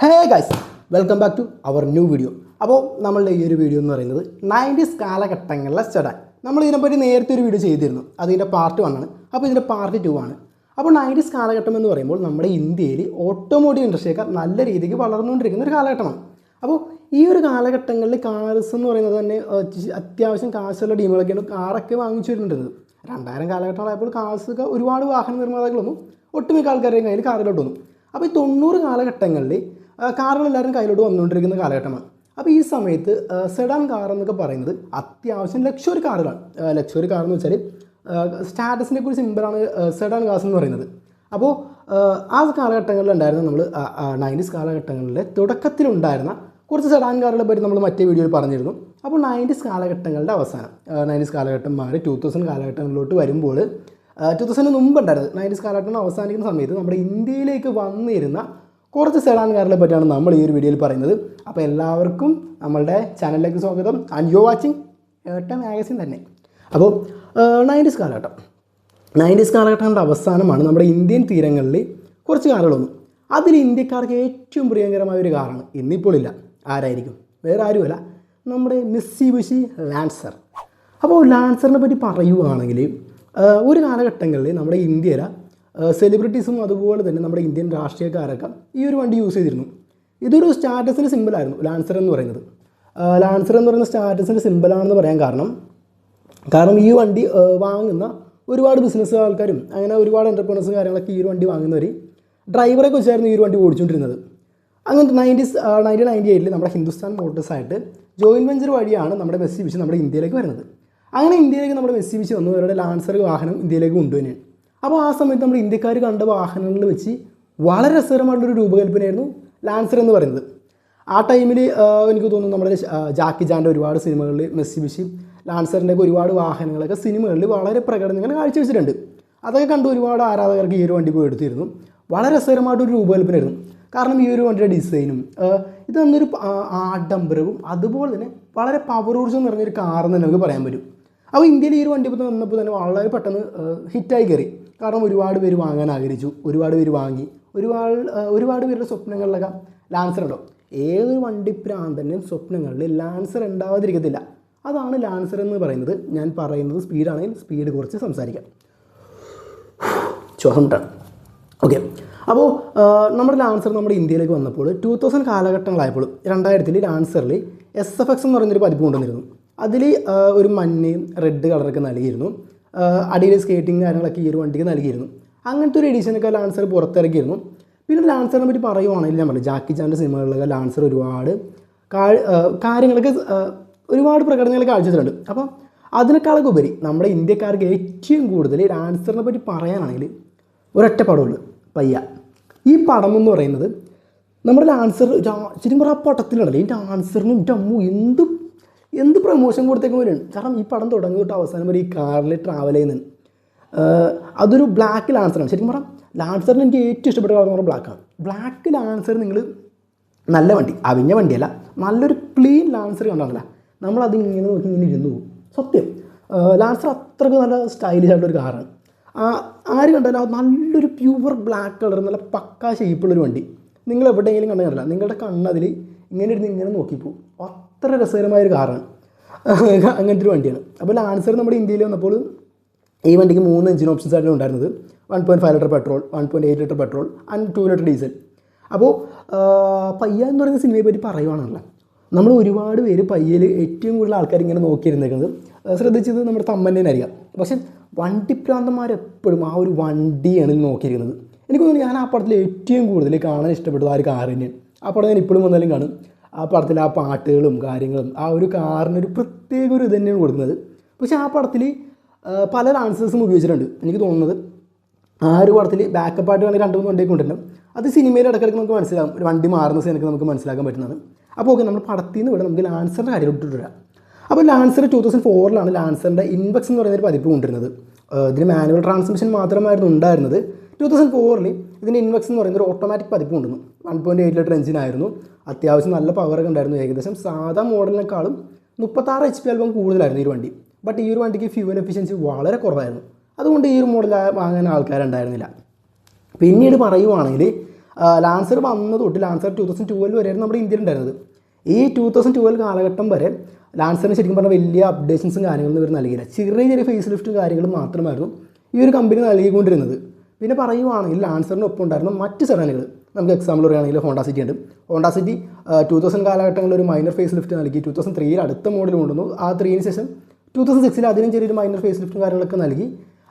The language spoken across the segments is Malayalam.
Hey guys welcome back to our new video അപ്പോൾ നമ്മളുടെ ഈ ഒരു വീഡിയോ എന്ന് പറയുന്നത് നയന്റീസ് കാലഘട്ടങ്ങളിലെ ചടാൻ നമ്മൾ ഇതിനെപ്പറ്റി നേരത്തെ ഒരു വീഡിയോ ചെയ്തിരുന്നു. അതിന്റെ പാർട്ട് വൺ ആണ്. അപ്പോൾ ഇതിന്റെ പാർട്ട് ടു ആണ്. അപ്പോൾ നയന്റീസ് കാലഘട്ടം എന്ന് പറയുമ്പോൾ നമ്മുടെ ഇന്ത്യയിൽ ഓട്ടോമോട്ടീവ് ഇൻഡസ്ട്രിയൊക്കെ നല്ല രീതിക്ക് വളർന്നുകൊണ്ടിരിക്കുന്ന ഒരു കാലഘട്ടമാണ്. അപ്പോൾ ഈ ഒരു കാലഘട്ടങ്ങളിൽ കാർസ് എന്ന് പറയുന്നത് തന്നെ അത്യാവശ്യം കാശുള്ള ടീമുകളൊക്കെയാണ് കാറൊക്കെ വാങ്ങിച്ചു വരുന്നുണ്ടത്. രണ്ടായിരം കാലഘട്ടങ്ങളായപ്പോൾ കാർസൊക്കെ ഒരുപാട് വാഹന നിർമ്മാതാക്കളൊന്നും ഒട്ടുമിക്ക ആൾക്കാരുടെയും കയ്യിൽ കാറിലോട്ട് വന്നു. അപ്പോൾ ഈ തൊണ്ണൂറ് കാലഘട്ടങ്ങളിൽ കാറുകൾ എല്ലാവരും കയ്യിലോട്ട് വന്നുകൊണ്ടിരിക്കുന്ന കാലഘട്ടമാണ്. അപ്പോൾ ഈ സമയത്ത് സെഡാൻ കാർ എന്നൊക്കെ പറയുന്നത് അത്യാവശ്യം ലക്ഷറി കാറുകളാണ്. ലക്ഷറി കാർ എന്ന് വെച്ചാൽ സ്റ്റാറ്റസിനെ കുറിച്ച് സിമ്പിളാണ് സെഡാൻ കാസ് എന്ന് പറയുന്നത്. അപ്പോൾ ആ കാലഘട്ടങ്ങളിലുണ്ടായിരുന്ന നമ്മൾ നയന്റീസ് കാലഘട്ടങ്ങളിലെ തുടക്കത്തിലുണ്ടായിരുന്ന കുറച്ച് സെഡാൻ കാറുകളെ പറ്റി നമ്മൾ മറ്റേ വീഡിയോയിൽ പറഞ്ഞിരുന്നു. അപ്പോൾ നയന്റീസ് കാലഘട്ടങ്ങളുടെ അവസാനം നയന്റീസ് കാലഘട്ടം മാറി ടൂ തൗസൻഡ് കാലഘട്ടങ്ങളിലോട്ട് വരുമ്പോൾ ടു തൗസൻഡിന് മുമ്പ് ഉണ്ടായിരുന്നത് നയന്റീസ് കാലഘട്ടം അവസാനിക്കുന്ന സമയത്ത് നമ്മുടെ ഇന്ത്യയിലേക്ക് വന്നിരുന്ന കുറച്ച് സെഡാൻ പറ്റിയാണ് നമ്മൾ ഈ ഒരു വീഡിയോയിൽ പറയുന്നത്. അപ്പോൾ എല്ലാവർക്കും നമ്മളുടെ ചാനലിലേക്ക് സ്വാഗതം. ആൻഡ് യു വാച്ചിങ് ഏട്ട മാഗസിൻ തന്നെ. അപ്പോൾ നയന്റീസ് കാലഘട്ടം. നയന്റീസ് കാലഘട്ടങ്ങളുടെ അവസാനമാണ് നമ്മുടെ ഇന്ത്യൻ തീരങ്ങളിൽ കുറച്ച് വന്നു. അതിൽ ഇന്ത്യക്കാർക്ക് ഏറ്റവും പ്രിയങ്കരമായ ഒരു കാറാണ് ഇന്നിപ്പോൾ ഇല്ല. ആരായിരിക്കും? വേറെ ആരുമല്ല. നമ്മുടെ മിസ്സി ബുഷി ലാൻസർ. അപ്പോൾ ലാൻസറിനെ പറ്റി പറയുവാണെങ്കിൽ ആ, ഒരു കാലഘട്ടങ്ങളിൽ നമ്മുടെ ഇന്ത്യയിലെ സെലിബ്രിറ്റീസും അതുപോലെ തന്നെ നമ്മുടെ ഇന്ത്യൻ രാഷ്ട്രീയക്കാരൊക്കെ ഈ ഒരു വണ്ടി യൂസ് ചെയ്തിരുന്നു. ഇതൊരു സ്റ്റാറ്റസിന്റെ സിമ്പിളായിരുന്നു ലാൻസർ എന്ന് പറയുന്നത്. ലാൻസർ എന്ന് പറയുന്ന സ്റ്റാറ്റസിന്റെ സിമ്പിളാണെന്ന് പറയാൻ കാരണം കാരണം ഈ വണ്ടി വാങ്ങുന്ന ഒരുപാട് ബിസിനസ് ആൾക്കാരും അങ്ങനെ ഒരുപാട് എന്റർപ്രണേഴ്സും കാര്യങ്ങളൊക്കെ ഈ ഒരു വണ്ടി വാങ്ങുന്നവർ ഡ്രൈവറെ കുറിച്ചായിരുന്നു ഈ ഒരു വണ്ടി ഓടിച്ചുകൊണ്ടിരുന്നത്. അങ്ങനത്തെ നയന്റീസ് നയന്റീൻ നയന്റി എയ്റ്റിൽ നമ്മുടെ ഹിന്ദുസ്ഥാൻ മോട്ടോഴ്സ് ആയിട്ട് വെഞ്ചർ വഴിയാണ് നമ്മുടെ മെസ്സി ബിച്ച് നമ്മുടെ ഇന്ത്യയിലേക്ക് വരുന്നത്. അങ്ങനെ ഇന്ത്യയിലേക്ക് നമ്മുടെ മെസ്സി ബിച്ച് വന്നു അവരുടെ ലാൻസർ വാഹനം ഇന്ത്യയിലേക്ക് കൊണ്ടുവന്നെയാണ് അപ്പോൾ ആ സമയത്ത് നമ്മൾ ഇന്ത്യക്കാർ കണ്ട വാഹനങ്ങളിൽ വെച്ച് വളരെ രസകരമായിട്ടുള്ളൊരു രൂപകൽപ്പനയായിരുന്നു ലാൻസർ എന്ന് പറയുന്നത്. ആ ടൈമിൽ എനിക്ക് തോന്നുന്നു നമ്മുടെ ജാക്കി ജാന്റെ ഒരുപാട് സിനിമകളിൽ മെസ്സി ബിഷി ലാൻസറിന്റെ ഒക്കെ ഒരുപാട് വാഹനങ്ങളൊക്കെ സിനിമകളിൽ വളരെ പ്രകടനം പ്രകടനങ്ങൾ കാഴ്ചവെച്ചിട്ടുണ്ട്. അതൊക്കെ കണ്ട് ഒരുപാട് ആരാധകർക്ക് ഈ ഒരു വണ്ടി പോയി എടുത്തിരുന്നു. വളരെ രസകരമായിട്ടൊരു രൂപകൽപ്പനയായിരുന്നു. കാരണം ഈ ഒരു വണ്ടിയുടെ ഡിസൈനും ഇത് തന്നൊരു ആഡംബരവും അതുപോലെ തന്നെ വളരെ പവർ ഊർജം നിറഞ്ഞൊരു കാറെന്ന് തന്നെ നമുക്ക് പറയാൻ പറ്റും. അപ്പോൾ ഇന്ത്യയിൽ ഈ ഒരു വണ്ടി വന്നപ്പോൾ തന്നെ വളരെ പെട്ടെന്ന് ഹിറ്റായി കയറി. കാരണം ഒരുപാട് പേര് വാങ്ങാൻ ആഗ്രഹിച്ചു ഒരുപാട് പേര് വാങ്ങി. ഒരുപാട് ഒരുപാട് പേരുടെ സ്വപ്നങ്ങളിലൊക്കെ ലാൻസർ ഉണ്ടാവും ഏതൊരു വണ്ടി പ്രാന്തന്റെയും സ്വപ്നങ്ങളിൽ ലാൻസർ ഉണ്ടാവാതിരിക്കത്തില്ല. അതാണ് ലാൻസർ എന്ന് പറയുന്നത്. ഞാൻ പറയുന്നത് സ്പീഡാണെങ്കിൽ സ്പീഡ് കുറച്ച് സംസാരിക്കാം. ശ്വാസം വിട്ടാണ് ഓക്കെ അപ്പോൾ നമ്മുടെ ലാൻസർ നമ്മുടെ ഇന്ത്യയിലേക്ക് വന്നപ്പോൾ ടൂ തൗസൻഡ് കാലഘട്ടങ്ങളായപ്പോൾ രണ്ടായിരത്തിൽ ലാൻസറിൽ എസ് എഫ് എക്സ് എന്ന് പറയുന്നൊരു പതിപ്പ് കൊണ്ടുവന്നിരുന്നു. അതിൽ ഒരു മഞ്ഞയും റെഡ് കളറൊക്കെ നൽകിയിരുന്നു. അടിയിൽ സ്കേറ്റിംഗ് കാര്യങ്ങളൊക്കെ ഈ ഒരു വണ്ടിക്ക് നൽകിയിരുന്നു. അങ്ങനത്തെ ഒരു എഡിഷനൊക്കെ ലാൻസർ പുറത്തിറക്കിയിരുന്നു. പിന്നെ ലാൻസറിനെ പറ്റി പറയുവാണെങ്കിൽ പറഞ്ഞു ജാക്കി ചാന്റെ സിനിമകളിലൊക്കെ ലാൻസർ ഒരുപാട് കാര്യങ്ങളൊക്കെ ഒരുപാട് പ്രകടനങ്ങൾ കാഴ്ചവെച്ചിട്ടുണ്ട്. അപ്പം അതിനേക്കാളൊക്കെ ഉപരി നമ്മുടെ ഇന്ത്യക്കാർക്ക് ഏറ്റവും കൂടുതൽ ലാൻസറിനെ പറ്റി പറയാനാണെങ്കിൽ ഒരൊറ്റ പടമുള്ളൂ പയ്യ. ഈ പടം എന്ന് പറയുന്നത് നമ്മുടെ ലാൻസർ ശരിക്കും പറഞ്ഞാൽ ആ പടത്തിലുണ്ടല്ലോ ഈ ലാൻസറിനും ഡമ്മു എന്ത് എന്ത് പ്രൊമോഷൻ കൊടുത്തേക്കും വരെയാണ് കാരണം ഈ പടം തുടങ്ങി തൊട്ട് അവസാനം വരെ ഈ കാറിൽ ട്രാവൽ ചെയ്യുന്നത് അതൊരു ബ്ലാക്ക് ലാൻസറാണ് ശരിക്കും പറഞ്ഞാൽ ലാൻസറിന് എനിക്ക് ഏറ്റവും ഇഷ്ടപ്പെട്ട കളർ എന്ന് പറഞ്ഞാൽ ബ്ലാക്കാണ് ബ്ലാക്ക് ലാൻസർ നിങ്ങൾ നല്ല വണ്ടി അവിഞ്ഞ വണ്ടിയല്ല നല്ലൊരു ക്ലീൻ ലാൻസർ കണ്ടാണല്ല. നമ്മളത് ഇങ്ങനെ നോക്കി ഇങ്ങനെ ഇരുന്ന് പോകും. സത്യം. ലാൻസർ അത്രയ്ക്ക് നല്ല സ്റ്റൈലിഷ് ആയിട്ടൊരു കാറാണ് ആ ആര് കണ്ടാലും നല്ലൊരു പ്യുവർ ബ്ലാക്ക് കളർ നല്ല പക്കാ ഷേപ്പുള്ളൊരു വണ്ടി. നിങ്ങൾ എവിടെയെങ്കിലും കണ്ടാൽ കണ്ടില്ല നിങ്ങളുടെ കണ്ണതിൽ ഇങ്ങനെ ഇരുന്ന് ഇങ്ങനെ നോക്കിപ്പോവും. അത്ര രസകരമായൊരു കാറാണ്. അങ്ങനത്തെ ഒരു വണ്ടിയാണ്. അപ്പോൾ ലാൻസർ നമ്മുടെ ഇന്ത്യയിൽ വന്നപ്പോൾ ഈ വണ്ടിക്ക് മൂന്ന് എഞ്ചിൻ ഓപ്ഷൻസ് ആയിരുന്നു ഉണ്ടായിരുന്നത്. One point five litre petrol one point eight litre petrol and two litre diesel അപ്പോൾ പയ്യ എന്ന് പറയുന്ന സിനിമയെ പറ്റി പറയുവാണല്ലോ. നമ്മൾ ഒരുപാട് പേര് പയ്യയിൽ ഏറ്റവും കൂടുതൽ ആൾക്കാർ ഇങ്ങനെ നോക്കിയിരുന്നേക്കുന്നത്. ശ്രദ്ധിച്ചത് നമ്മുടെ അറിയാം. പക്ഷെ വണ്ടിപ്രാന്തന്മാരെപ്പോഴും ആ ഒരു വണ്ടിയാണ് നോക്കിയിരിക്കുന്നത് എനിക്ക് തോന്നുന്നു ഞാൻ ആ പടത്തിൽ ഏറ്റവും കൂടുതൽ കാണാൻ ഇഷ്ടപ്പെട്ടത് ആ ഒരു കാർ തന്നെയാണ്. ആ പടം ഞാൻ ഇപ്പോഴും വന്നാലും കാണും. ആ പടത്തിൽ ആ പാട്ടുകളും കാര്യങ്ങളും ആ ഒരു കാറിനൊരു പ്രത്യേക ഒരു ഇത് തന്നെയാണ് കൊടുക്കുന്നത്. പക്ഷേ ആ പടത്തിൽ പല ഡാൻസേഴ്സും ഉപയോഗിച്ചിട്ടുണ്ട്. എനിക്ക് തോന്നുന്നത് ആ ഒരു പടത്തിൽ ബാക്കപ്പ് ആയിട്ട് വേണമെങ്കിൽ രണ്ട് മൂന്ന് വണ്ടിയൊക്കെ കൊണ്ടുവരണം. അത് സിനിമയിൽ ഇടയ്ക്കിടയ്ക്ക് നമുക്ക് മനസ്സിലാകും ഒരു വണ്ടി മാറുന്ന സീനൊക്കെ നമുക്ക് മനസ്സിലാക്കാൻ പറ്റുന്നതാണ് അപ്പോൾ ഓക്കെ നമ്മൾ പടത്തിൽ നിന്ന് ഇവിടെ നമുക്ക് ലാൻസറിന്റെ കാര്യം ഇട്ടിട്ട് വരാം. അപ്പോൾ ലാൻസർ ടു തൗസൻഡ് ഫോറിലാണ് ലാൻസറിന്റെ ഇൻവെക്സ് എന്ന് പറയുന്ന ഒരു പതിപ്പ് കൊണ്ടിരുന്നത് ഇതിന് മാനുവൽ ട്രാൻസ്മിഷൻ മാത്രമായിരുന്നു ഉണ്ടായിരുന്നത്. ടൂ തൗസൻഡ് ഫോറിൽ ഇതിന്റെ ഇൻവെക്സ് എന്ന് പറയുന്ന ഒരു ഓട്ടോമാറ്റിക് പതിപ്പ് കൊണ്ടുവന്നു. വൺ പോയിന്റ് എയ്റ്റ് ലിറ്റർ എഞ്ചിനായിരുന്നു അത്യാവശ്യം നല്ല പവറൊക്കെ ഉണ്ടായിരുന്നു ഏകദേശം. സാധാ മോഡലിനേക്കാളും മുപ്പത്താറ് എച്ച് പി അല്പം കൂടുതലായിരുന്നു ഈ വണ്ടി. ബട്ട് ഈ ഒരു വണ്ടിക്ക് ഫ്യൂവൽ എഫിഷ്യൻസി വളരെ കുറവായിരുന്നു. അതുകൊണ്ട് ഈ ഒരു മോഡൽ വാങ്ങാൻ ആൾക്കാരുണ്ടായിരുന്നില്ല. പിന്നീട് പറയുവാണെങ്കിൽ ലാൻസർ വന്ന തൊട്ട് ലാൻസർ ടു തൗസൻഡ് ട്വൽവ് വരെയായിരുന്നു നമ്മുടെ ഇന്ത്യയിൽ ഉണ്ടായിരുന്നത്. ഈ ടു തൗസൻഡ് ട്വൽവ് കാലഘട്ടം വരെ ലാൻസറിന് ശരിക്കും പറഞ്ഞാൽ വലിയ അപ്ഡേഷൻസും കാര്യങ്ങളൊന്നും ഇവർ നൽകിയില്ല. ചെറിയ ചെറിയ ഫേസ് ലിഫ്റ്റും കാര്യങ്ങളും മാത്രമായിരുന്നു ഈ ഒരു കമ്പനി നൽകിക്കൊണ്ടിരുന്നത്. പിന്നെ പറയുവാണെങ്കിൽ ലാൻസറിന് ഒപ്പം ഉണ്ടായിരുന്ന മറ്റ് സെഡാനുകൾ നമുക്ക് എക്സാമ്പിൾ പറയുകയാണെങ്കിൽ ഹോണ്ട സിറ്റി ഉണ്ട്. ഹോണ്ട സിറ്റി ടൂ തൗസൻഡ് കാലഘട്ടങ്ങളിൽ ഒരു മൈനർ ഫേസ് ലിഫ്റ്റ് നൽകി ടൂ തൗസൻഡ് ത്രീയിൽ അടുത്ത മോഡൽ കൊണ്ടുവന്നു. ആ ത്രീന് ശേഷം ടൂ തൗസൻഡ് സിക്സിൽ അതിനും ചെറിയൊരു മൈനർ ഫേസ് ലിഫ്റ്റും കാര്യങ്ങളൊക്കെ നൽകി.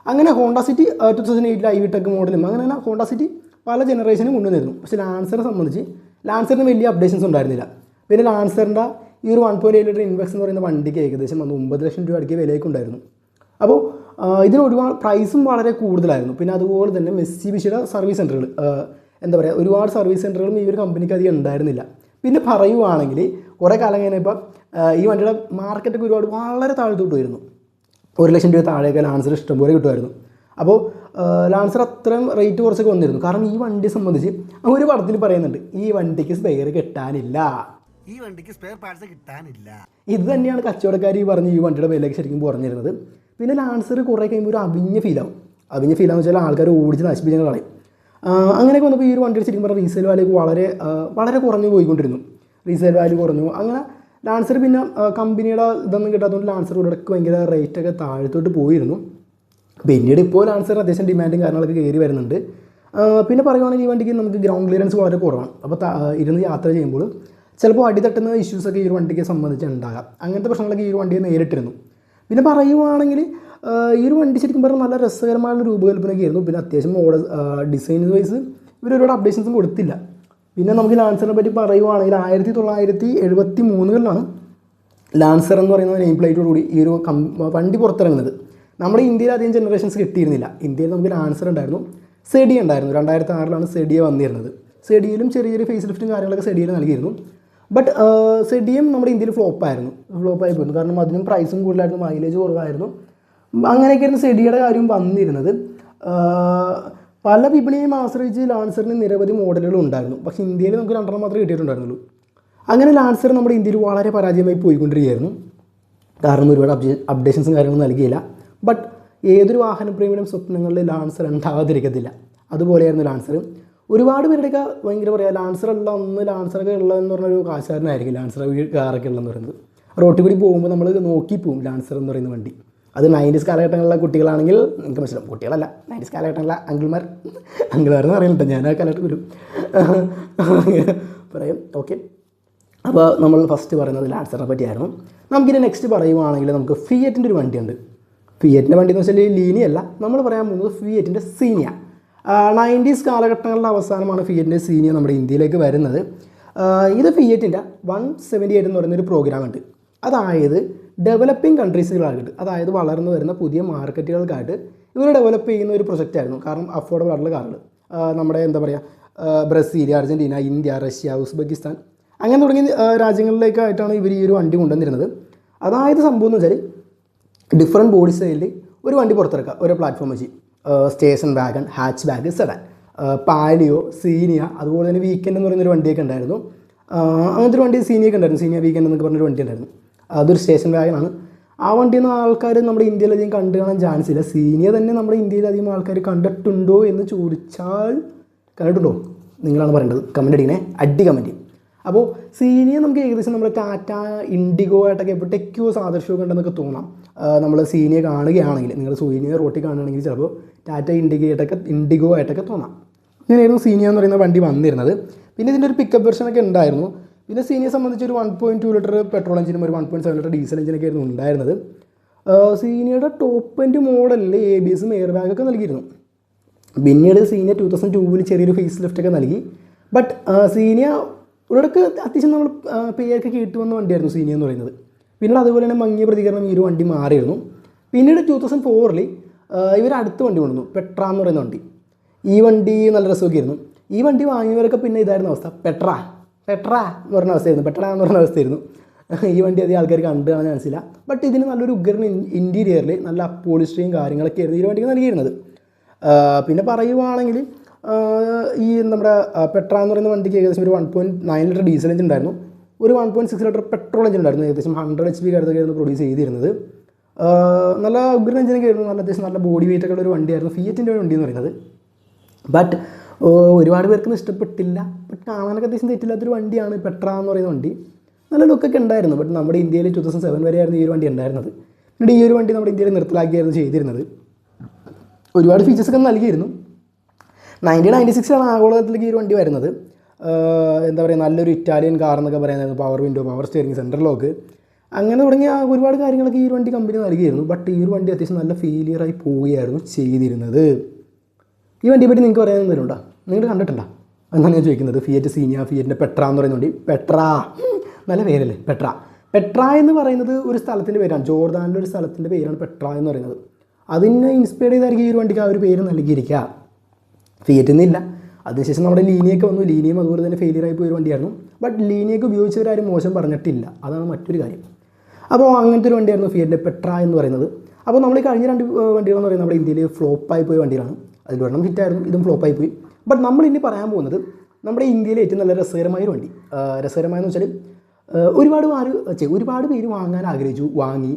അങ്ങനെ ഹോണ്ട സിറ്റി ടു തൗസൻഡ് എയ്റ്റിൽ ഐ വി മോഡലും അങ്ങനെ തന്നെ ഹോണ്ട സിറ്റി പല ജനറേഷനും കൊണ്ടുവന്നിരുന്നു പക്ഷേ ലാൻസറിനെ സംബന്ധിച്ച് ലാൻസറിന് വലിയ അപ്ഡേഷൻസ് ഉണ്ടായിരുന്നില്ല. പിന്നെ ലാൻസറിന്റെ ഈ ഒരു one point eight litre INVECS എന്ന് പറയുന്ന വണ്ടിക്ക് ഏകദേശം അന്ന് ഒമ്പത് ലക്ഷം രൂപ അടുക്കിയ വിലയൊക്കെ ഉണ്ടായിരുന്നു. അപ്പോൾ ഇതിന് ഒരുപാട് പ്രൈസും വളരെ കൂടുതലായിരുന്നു. പിന്നെ അതുപോലെ തന്നെ മെസ്സി ബിഷിയുടെ സർവീസ് സെന്ററുകൾ എന്താ പറയുക ഒരുപാട് സർവീസ് സെന്ററുകളും ഈ ഒരു കമ്പനിക്ക് അധികം ഉണ്ടായിരുന്നില്ല. പിന്നെ പറയുവാണെങ്കിൽ കുറേ കാലം കഴിഞ്ഞപ്പോൾ ഈ വണ്ടിയുടെ മാർക്കറ്റൊക്കെ ഒരുപാട് വളരെ താഴ്ത്തോട്ട് വരുന്നു. ഒരു ലക്ഷം രൂപ താഴെയൊക്കെ ലാൻസർ ഇഷ്ടംപോലെ കിട്ടുമായിരുന്നു. അപ്പോൾ ലാൻസർ അത്രയും റേറ്റ് കുറച്ചൊക്കെ വന്നിരുന്നു. കാരണം ഈ വണ്ടിയെ സംബന്ധിച്ച് ഒരു പടത്തിൽ പറയുന്നുണ്ട് ഈ വണ്ടിക്ക് സ്പെയർ കിട്ടാനില്ല. ഈ വണ്ടിക്ക് സ്പെയർ പാർട്സ് കിട്ടാനില്ല. ഇത് തന്നെയാണ് കച്ചവടക്കാർ ഈ പറഞ്ഞ് ഈ വണ്ടിയുടെ വിലയ്ക്ക് ശരിക്കും പറഞ്ഞിരുന്നത്. പിന്നെ ലാൻസർ കുറേ കഴിയുമ്പോൾ ഒരു അവിഞ്ഞ ഫീലാവും അവിഞ്ഞ ഫീലാന്ന് വെച്ചാൽ ആൾക്കാർ ഓടിച്ച് നശിപ്പിച്ച് കളയും. അങ്ങനെയൊക്കെ വന്നപ്പോൾ ഈ ഒരു വണ്ടി ശരിക്കും പറഞ്ഞാൽ റീസെയിൽ വാല്യൂ വളരെ വളരെ കുറഞ്ഞു പോയിക്കൊണ്ടിരുന്നു. റീസെയിൽ വാല്യൂ കുറഞ്ഞു. അങ്ങനെ ലാൻസർ പിന്നെ കമ്പനിയുടെ ഇതൊന്നും കിട്ടാത്തതുകൊണ്ട് ലാൻസർ ഇടയ്ക്ക് ഭയങ്കര റേറ്റൊക്കെ താഴത്തോട്ട് പോയിരുന്നു. പിന്നീട് ഇപ്പോൾ ലാൻസർ അത്യാവശ്യം ഡിമാൻഡും കാര്യങ്ങളൊക്കെ കയറി വരുന്നുണ്ട്. പിന്നെ പറയുവാണെങ്കിൽ ഈ വണ്ടിക്ക് നമുക്ക് ഗ്രൗണ്ട് ക്ലിയറൻസ് വളരെ കുറവാണ്. അപ്പോൾ ഇരുന്ന് യാത്ര ചെയ്യുമ്പോൾ ചിലപ്പോൾ അടി തട്ടുന്ന ഇഷ്യൂസൊക്കെ ഈ ഒരു വണ്ടിക്ക് സംബന്ധിച്ച് ഉണ്ടാകാം. അങ്ങനത്തെ പ്രശ്നങ്ങളൊക്കെ ഈ ഒരു വണ്ടിയെ നേരിട്ടിരുന്നു. പിന്നെ പറയുവാണെങ്കിൽ ഈ ഒരു വണ്ടി ശരിക്കും പറഞ്ഞാൽ നല്ല രസകരമായ രൂപകൽപ്പനയൊക്കെ ആയിരുന്നു പിന്നെ അത്യാവശ്യം മോഡൽ ഡിസൈൻ വൈസ് ഇവർ ഒരുപാട് അപ്ഡേഷൻസും കൊടുത്തില്ല. പിന്നെ നമുക്ക് ലാൻസറിനെ പറ്റി പറയുവാണെങ്കിൽ ആയിരത്തി തൊള്ളായിരത്തി എഴുപത്തി മൂന്നുകളിലാണ് ലാൻസർ എന്ന് പറയുന്ന നെയിം പ്ലേറ്റോടുകൂടി ഈ ഒരു കം വണ്ടി പുറത്തിറങ്ങുന്നത്. നമ്മുടെ ഇന്ത്യയിൽ അധികം ജനറേഷൻസ് കിട്ടിയിരുന്നില്ല. ഇന്ത്യയിൽ നമുക്ക് ലാൻസർ ഉണ്ടായിരുന്നു. സെഡിയ ഉണ്ടായിരുന്നു. രണ്ടായിരത്തി ആറിലാണ് സെഡിയ വന്നിരുന്നത്. സെഡിയയിലും ചെറിയ ചെറിയ ഫേസ് ലിഫ്റ്റും കാര്യങ്ങളൊക്കെ സെഡിയയിൽ നൽകിയിരുന്നു. ബട്ട് സെഡിയം നമ്മുടെ ഇന്ത്യയിൽ ഫ്ലോപ്പായിരുന്നു ഫ്ലോപ്പായി പോയിരുന്നു. കാരണം അതിനും പ്രൈസും കൂടുതലായിരുന്നു. മൈലേജ് കുറവായിരുന്നു. അങ്ങനെയൊക്കെയായിരുന്നു സെഡിയുടെ കാര്യം വന്നിരുന്നത്. പല വിപണിയെയും ആശ്രയിച്ച് ലാൻസറിന് നിരവധി മോഡലുകൾ ഉണ്ടായിരുന്നു. പക്ഷേ ഇന്ത്യയിൽ നമുക്ക് രണ്ടെണ്ണം മാത്രമേ കിട്ടിയിട്ടുണ്ടായിരുന്നുള്ളൂ. അങ്ങനെ ലാൻസർ നമ്മുടെ ഇന്ത്യയിൽ വളരെ പരാജയമായി പോയിക്കൊണ്ടിരിക്കുകയായിരുന്നു. കാരണം ഒരുപാട് അപ്ഡേ അപ്ഡേഷൻസും കാര്യങ്ങളും നൽകിയില്ല. ബട്ട് ഏതൊരു വാഹനപ്രേമിയുടെയും സ്വപ്നങ്ങളിൽ ലാൻസർ ഉണ്ടാകാതിരിക്കത്തില്ല അതുപോലെയായിരുന്നു ലാൻസർ ഒരുപാട് പേരുടെയൊക്കെ ഭയങ്കര പറയുക ലാൻസർ ഉള്ള ഒന്ന് ലാൻസറൊക്കെ ഉള്ളതെന്ന് പറഞ്ഞൊരു കാശുകാരനായിരിക്കും ലാൻസർ കാറൊക്കെ ഉള്ളതെന്ന് പറയുന്നത്. റോട്ടിൽ കൂടി പോകുമ്പോൾ നമ്മൾ നോക്കി പോകും ലാൻസർ എന്ന് പറയുന്ന വണ്ടി. അത് നയന്റീസ് കാലഘട്ടങ്ങളിലെ കുട്ടികളാണെങ്കിൽ നിങ്ങൾക്ക് മനസ്സിലാവും. കുട്ടികളല്ല നയന്റീസ് കാലഘട്ടങ്ങളിലെ അങ്കിൾമാർ അങ്കിൾമാർ എന്ന് പറയുന്നുണ്ട് ഞാൻ ആ കാലഘട്ടം വരും. പറയും ഓക്കെ അപ്പോൾ നമ്മൾ ഫസ്റ്റ് പറയുന്നത് ലാൻസറിനെ പറ്റിയായിരുന്നു. നമുക്കിനി നെക്സ്റ്റ് പറയുവാണെങ്കിൽ നമുക്ക് ഫിയറ്റിന്റെ ഒരു വണ്ടിയുണ്ട്. ഫിയറ്റിന്റെ വണ്ടി എന്ന് വെച്ചാൽ ലീനിയല്ല നമ്മൾ പറയാൻ പോകുന്നത് ഫിയറ്റിന്റെ സീനിയ നയന്റീസ് കാലഘട്ടങ്ങളുടെ അവസാനമാണ് ഫിയറ്റിന്റെ സീനിയർ നമ്മുടെ ഇന്ത്യയിലേക്ക് വരുന്നത്. ഇത് ഫിയറ്റിന്റെ വൺ സെവന്റി എയ്റ്റ് എന്ന് പറയുന്നൊരു പ്രോഗ്രാം ഉണ്ട്. അതായത് ഡെവലപ്പിംഗ് കൺട്രീസുകളായിട്ട് അതായത് വളർന്നു വരുന്ന പുതിയ മാർക്കറ്റുകൾക്കായിട്ട് ഇവർ ഡെവലപ്പ് ചെയ്യുന്ന ഒരു പ്രൊജക്റ്റ് ആയിരുന്നു. കാരണം അഫോർഡബിൾ ആയിട്ടുള്ള കാറുകൾ. നമ്മുടെ എന്താ പറയുക Brazil Argentina India Russia Uzbekistan അങ്ങനെ തുടങ്ങിയ രാജ്യങ്ങളിലേക്കായിട്ടാണ് ഇവർ ഈ ഒരു വണ്ടി കൊണ്ടുവന്നിരുന്നത്. അതായത് സംഭവം എന്ന് വെച്ചാൽ ഡിഫറെന്റ് ബോഡി സ്റ്റൈലിൽ ഒരു വണ്ടി പുറത്തിറക്കുക ഒരു പ്ലാറ്റ്ഫോം വെച്ച്. Station wagon hatchback sedan Palio Siena അതുപോലെ തന്നെ വീക്കെൻഡ് എന്ന് പറയുന്നൊരു വണ്ടിയൊക്കെ ഉണ്ടായിരുന്നു. അങ്ങനത്തെ ഒരു വണ്ടി സീനിയൊക്കെ ഉണ്ടായിരുന്നു. സീനിയ വീക്കെൻഡ് എന്നൊക്കെ പറഞ്ഞൊരു വണ്ടി ഉണ്ടായിരുന്നു. അതൊരു സ്റ്റേഷൻ വാഗനാണ് ആ വണ്ടിയൊന്നും ആൾക്കാർ നമ്മുടെ ഇന്ത്യയിൽ അധികം കണ്ടു കാണാൻ ചാൻസ് ഇല്ല. സീനിയ തന്നെ നമ്മുടെ ഇന്ത്യയിൽ അധികം ആൾക്കാർ കണ്ടിട്ടുണ്ടോ എന്ന് ചോദിച്ചാൽ കണ്ടിട്ടുണ്ടോ? നിങ്ങളാണ് പറയേണ്ടത്. കമന്റ് അടിക്കണേ അടി കമന്റ് അപ്പോൾ സീനിയെ നമുക്ക് ഏകദേശം നമ്മുടെ ടാറ്റ ഇൻഡിഗോ ആയിട്ടൊക്കെ ടെക്യോ സാദൃശ്യമൊക്കെ ഉണ്ടെന്നൊക്കെ തോന്നാം. നമ്മൾ സീനിയർ കാണുകയാണെങ്കിൽ നിങ്ങൾ സീനിയർ റോട്ടിൽ കാണുകയാണെങ്കിൽ ചിലപ്പോൾ ടാറ്റ ഇൻഡിഗോ ആയിട്ടൊക്കെ ഇൻഡിഗോ ആയിട്ടൊക്കെ തോന്നാം. ഇങ്ങനെയായിരുന്നു സീനിയ എന്ന് പറയുന്ന വണ്ടി വന്നിരുന്നത്. പിന്നെ ഇതിന്റെ ഒരു പിക്കപ്പ് വെർഷനൊക്കെ ഉണ്ടായിരുന്നു. പിന്നെ സീനിയെ സംബന്ധിച്ച് ഒരു one point two litre petrol എഞ്ചിനും ഒരു one point seven litre diesel എഞ്ചിനൊക്കെ ആയിരുന്നു ഉണ്ടായിരുന്നത്. സീനിയയുടെ ടോപ്പ് എൻഡ് മോഡലിൽ എ ബി എസും എയർ ബാഗൊക്കെ നൽകിയിരുന്നു. പിന്നീട് സീനിയർ ടൂ തൗസൻഡ് ടൂവിൽ ചെറിയൊരു ഫേസ് ലിഫ്റ്റൊക്കെ നൽകി. ബട്ട് സീനിയ ഒരിടക്ക് അത്യാവശ്യം നമ്മൾ പേരൊക്കെ കേട്ടു വന്ന വണ്ടിയായിരുന്നു സീനിയ എന്ന് പറയുന്നത്. പിന്നീട് അതുപോലെ തന്നെ മങ്ങിയ പ്രതികരണം ഈ ഒരു വണ്ടി മാറിയിരുന്നു. പിന്നീട് ടൂ തൗസൻഡ് ഫോറിൽ ഇവർ അടുത്ത വണ്ടി കൊണ്ടുവന്നു. പെട്ര എന്ന് പറയുന്ന വണ്ടി. ഈ വണ്ടി നല്ല രസമൊക്കെ ആയിരുന്നു ഈ വണ്ടി വാങ്ങിയവരൊക്കെ പിന്നെ ഇതായിരുന്നു അവസ്ഥ. പെട്ര പെട്ര എന്ന് പറഞ്ഞ അവസ്ഥയായിരുന്നു. പെട്ര എന്ന് പറഞ്ഞ അവസ്ഥയായിരുന്നു. ഈ വണ്ടി അധികം ആൾക്കാർ കണ്ടു കാണാൻ ചാൻസ് ഇല്ല. ബട്ട് ഇതിന് നല്ലൊരു ഉഗ്രൻ ഇന്റീരിയറിൽ നല്ല അപ്പോളിസ്റ്റിയും കാര്യങ്ങളൊക്കെ ആയിരുന്നു ഈ വണ്ടിക്ക് നൽകിയിരുന്നത്. പിന്നെ പറയുവാണെങ്കിൽ ഈ നമ്മുടെ പെട്രോ എന്ന് പറയുന്ന വണ്ടിക്ക് ഏകദേശം ഒരു one point nine litre diesel engine ഉണ്ടായിരുന്നു. ഒരു one point six litre petrol engine ഉണ്ടായിരുന്നു. ഏകദേശം ഹൺഡ്രഡ് എച്ച് പി കാര്യത്തൊക്കെയായിരുന്നു പ്രൊഡ്യൂസ് ചെയ്തിരുന്നത്. നല്ല ഉഗ്രൻ എഞ്ചിനൊക്കെ ആയിരുന്നു. നല്ല അത്യാവശ്യം നല്ല ബോഡി വെയിറ്റ് ഒക്കെ ഉള്ള ഒരു വണ്ടിയായിരുന്നു. ഫിയറ്റിന്റെ വണ്ടി എന്ന് പറയുന്നത്. ബട്ട് ഒരുപാട് പേർക്കൊന്നും ഇഷ്ടപ്പെട്ടില്ല. ബട്ട് കാണാനൊക്കെ അത്യാവശ്യം തെറ്റില്ലാത്തൊരു വണ്ടിയാണ് പെട്ര എന്ന് പറയുന്ന വണ്ടി. നല്ല ലുക്കൊക്കെ ഉണ്ടായിരുന്നു. ബട്ട് നമ്മുടെ ഇന്ത്യയിൽ ടു തൗസൻഡ് സെവൻ വരെയായിരുന്നു ഈ ഒരു വണ്ടി ഉണ്ടായിരുന്നത്. എന്നിട്ട് ഈ ഒരു വണ്ടി നമ്മുടെ ഇന്ത്യയിൽ നിർത്തലാക്കിയായിരുന്നു ചെയ്തിരുന്നത്. ഒരുപാട് ഫീച്ചേഴ്സൊക്കെ നൽകിയിരുന്നു. നയന്റീൻ നയന്റി സിക്സിലാണ് ആഗോളതലത്തിലേക്ക് ഈ ഒരു വണ്ടി വരുന്നത്. എന്താ പറയുക നല്ലൊരു ഇറ്റാലിയൻ കാർ എന്നൊക്കെ പറയുന്നത് power window power steering central lock അങ്ങനെ തുടങ്ങിയ ഒരുപാട് കാര്യങ്ങളൊക്കെ ഈ ഒരു വണ്ടി കമ്പനി നൽകിയിരുന്നു. ബട്ട് ഈ ഒരു വണ്ടി അത്യാവശ്യം നല്ല ഫെയിലിയറായി പോവുകയായിരുന്നു ചെയ്തിരുന്നത്. ഈ വണ്ടിയെ പറ്റി നിങ്ങൾക്ക് പറയാൻ എന്തെങ്കിലും ഉണ്ടോ? നിങ്ങൾ കണ്ടിട്ടുണ്ടോ? എന്നാണ് ഞാൻ ചോദിക്കുന്നത്. ഫിയറ്റ് സീനിയ ഫിയറ്റിന്റെ പെട്ര എന്ന് പറയുന്ന വണ്ടി. പെട്ര നല്ല പേരല്ലേ? പെട്ര പെട്ര എന്ന് പറയുന്നത് ഒരു സ്ഥലത്തിന്റെ പേരാണ്. ജോർദാനിലെ ഒരു സ്ഥലത്തിന്റെ പേരാണ് പെട്ര എന്ന് പറയുന്നത്. അതിനെ ഇൻസ്പയർ ചെയ്തായിരിക്കും ഈ ഒരു വണ്ടിക്ക് ആ ഒരു പേര് നൽകിയിരിക്കുക. ഫിയറ്റ് എന്നില്ല അതിനുശേഷം നമ്മുടെ ലീനിയൊക്കെ വന്നു. ലീനിയും അതുപോലെ തന്നെ ഫെയിലിയർ ആയി പോയൊരു വണ്ടിയായിരുന്നു. ബട്ട് ലീനിയൊക്കെ ഉപയോഗിച്ചവരാരും മോശം പറഞ്ഞിട്ടില്ല. അതാണ് മറ്റൊരു കാര്യം. അപ്പോൾ അങ്ങനത്തെ ഒരു വണ്ടിയായിരുന്നു ഫിയറ്റിന്റെ പെട്ര എന്ന് പറയുന്നത്. അപ്പോൾ നമ്മൾ കഴിഞ്ഞ രണ്ട് വണ്ടികളെന്ന് പറയുന്നത് നമ്മുടെ ഇന്ത്യയിൽ ഫ്ലോപ്പായി പോയ വണ്ടികളാണ്. അതിൽ ഒരെണ്ണം ഹിറ്റായിരുന്നു ഇതും ഫ്ലോപ്പായി പോയി. ബട്ട് നമ്മൾ ഇനി പറയാൻ പോകുന്നത് നമ്മുടെ ഇന്ത്യയിലെ ഏറ്റവും നല്ല രസകരമായ ഒരു വണ്ടി. രസകരമായെന്ന് വെച്ചാൽ ഒരുപാട് ആര് ഒരുപാട് പേര് വാങ്ങാൻ ആഗ്രഹിച്ചു. വാങ്ങി.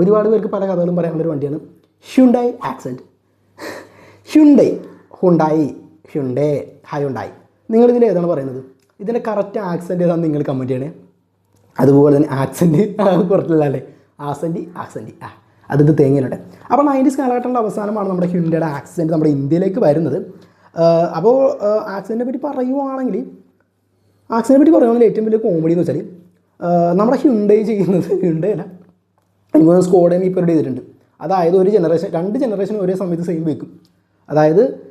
ഒരുപാട് പേർക്ക് പല കഥകളും പറയാനുള്ളൊരു വണ്ടിയാണ് Hyundai Accent Hyundai Hyundai Hyundai Hyundai. നിങ്ങളിതിൽ ഏതാണ് പറയുന്നത്? ഇതിന്റെ കറക്റ്റ് ആക്സെന്റ് ഏതാണെന്ന് നിങ്ങൾ കമന്റ് ചെയ്യണേ. അതുപോലെ തന്നെ ആക്സെന്റ് കുറച്ചില്ല അല്ലേ ആക്സെന്റ് ആക്സെന്റ് ആ അതിന്റെ തേങ്ങയിലുണ്ട് അപ്പോൾ നയന്റീസ് കാലഘട്ടങ്ങളുടെ അവസാനമാണ് നമ്മുടെ ഹ്യുണ്ടയുടെ ആക്സെന്റ് നമ്മുടെ ഇന്ത്യയിലേക്ക് വരുന്നത്. അപ്പോൾ ആക്സെന്റിനെ പറ്റി പറയുവാണെങ്കിൽ ആക്സിഡന്റിനെ പറ്റി പറയുവാണെങ്കിൽ ഏറ്റവും വലിയ കോമഡി എന്ന് വെച്ചാൽ നമ്മുടെ ഹ്യുണ്ടൈ ചെയ്യുന്നത് ഹ്യുണ്ടൈ അല്ല എനിക്ക് സ്കോഡയും ഇപ്പോൾ ചെയ്തിട്ടുണ്ട്. അതായത് ഒരു ജനറേഷൻ രണ്ട് ജനറേഷൻ ഒരേ സമയത്ത് സെയിം വെക്കും. അതായത്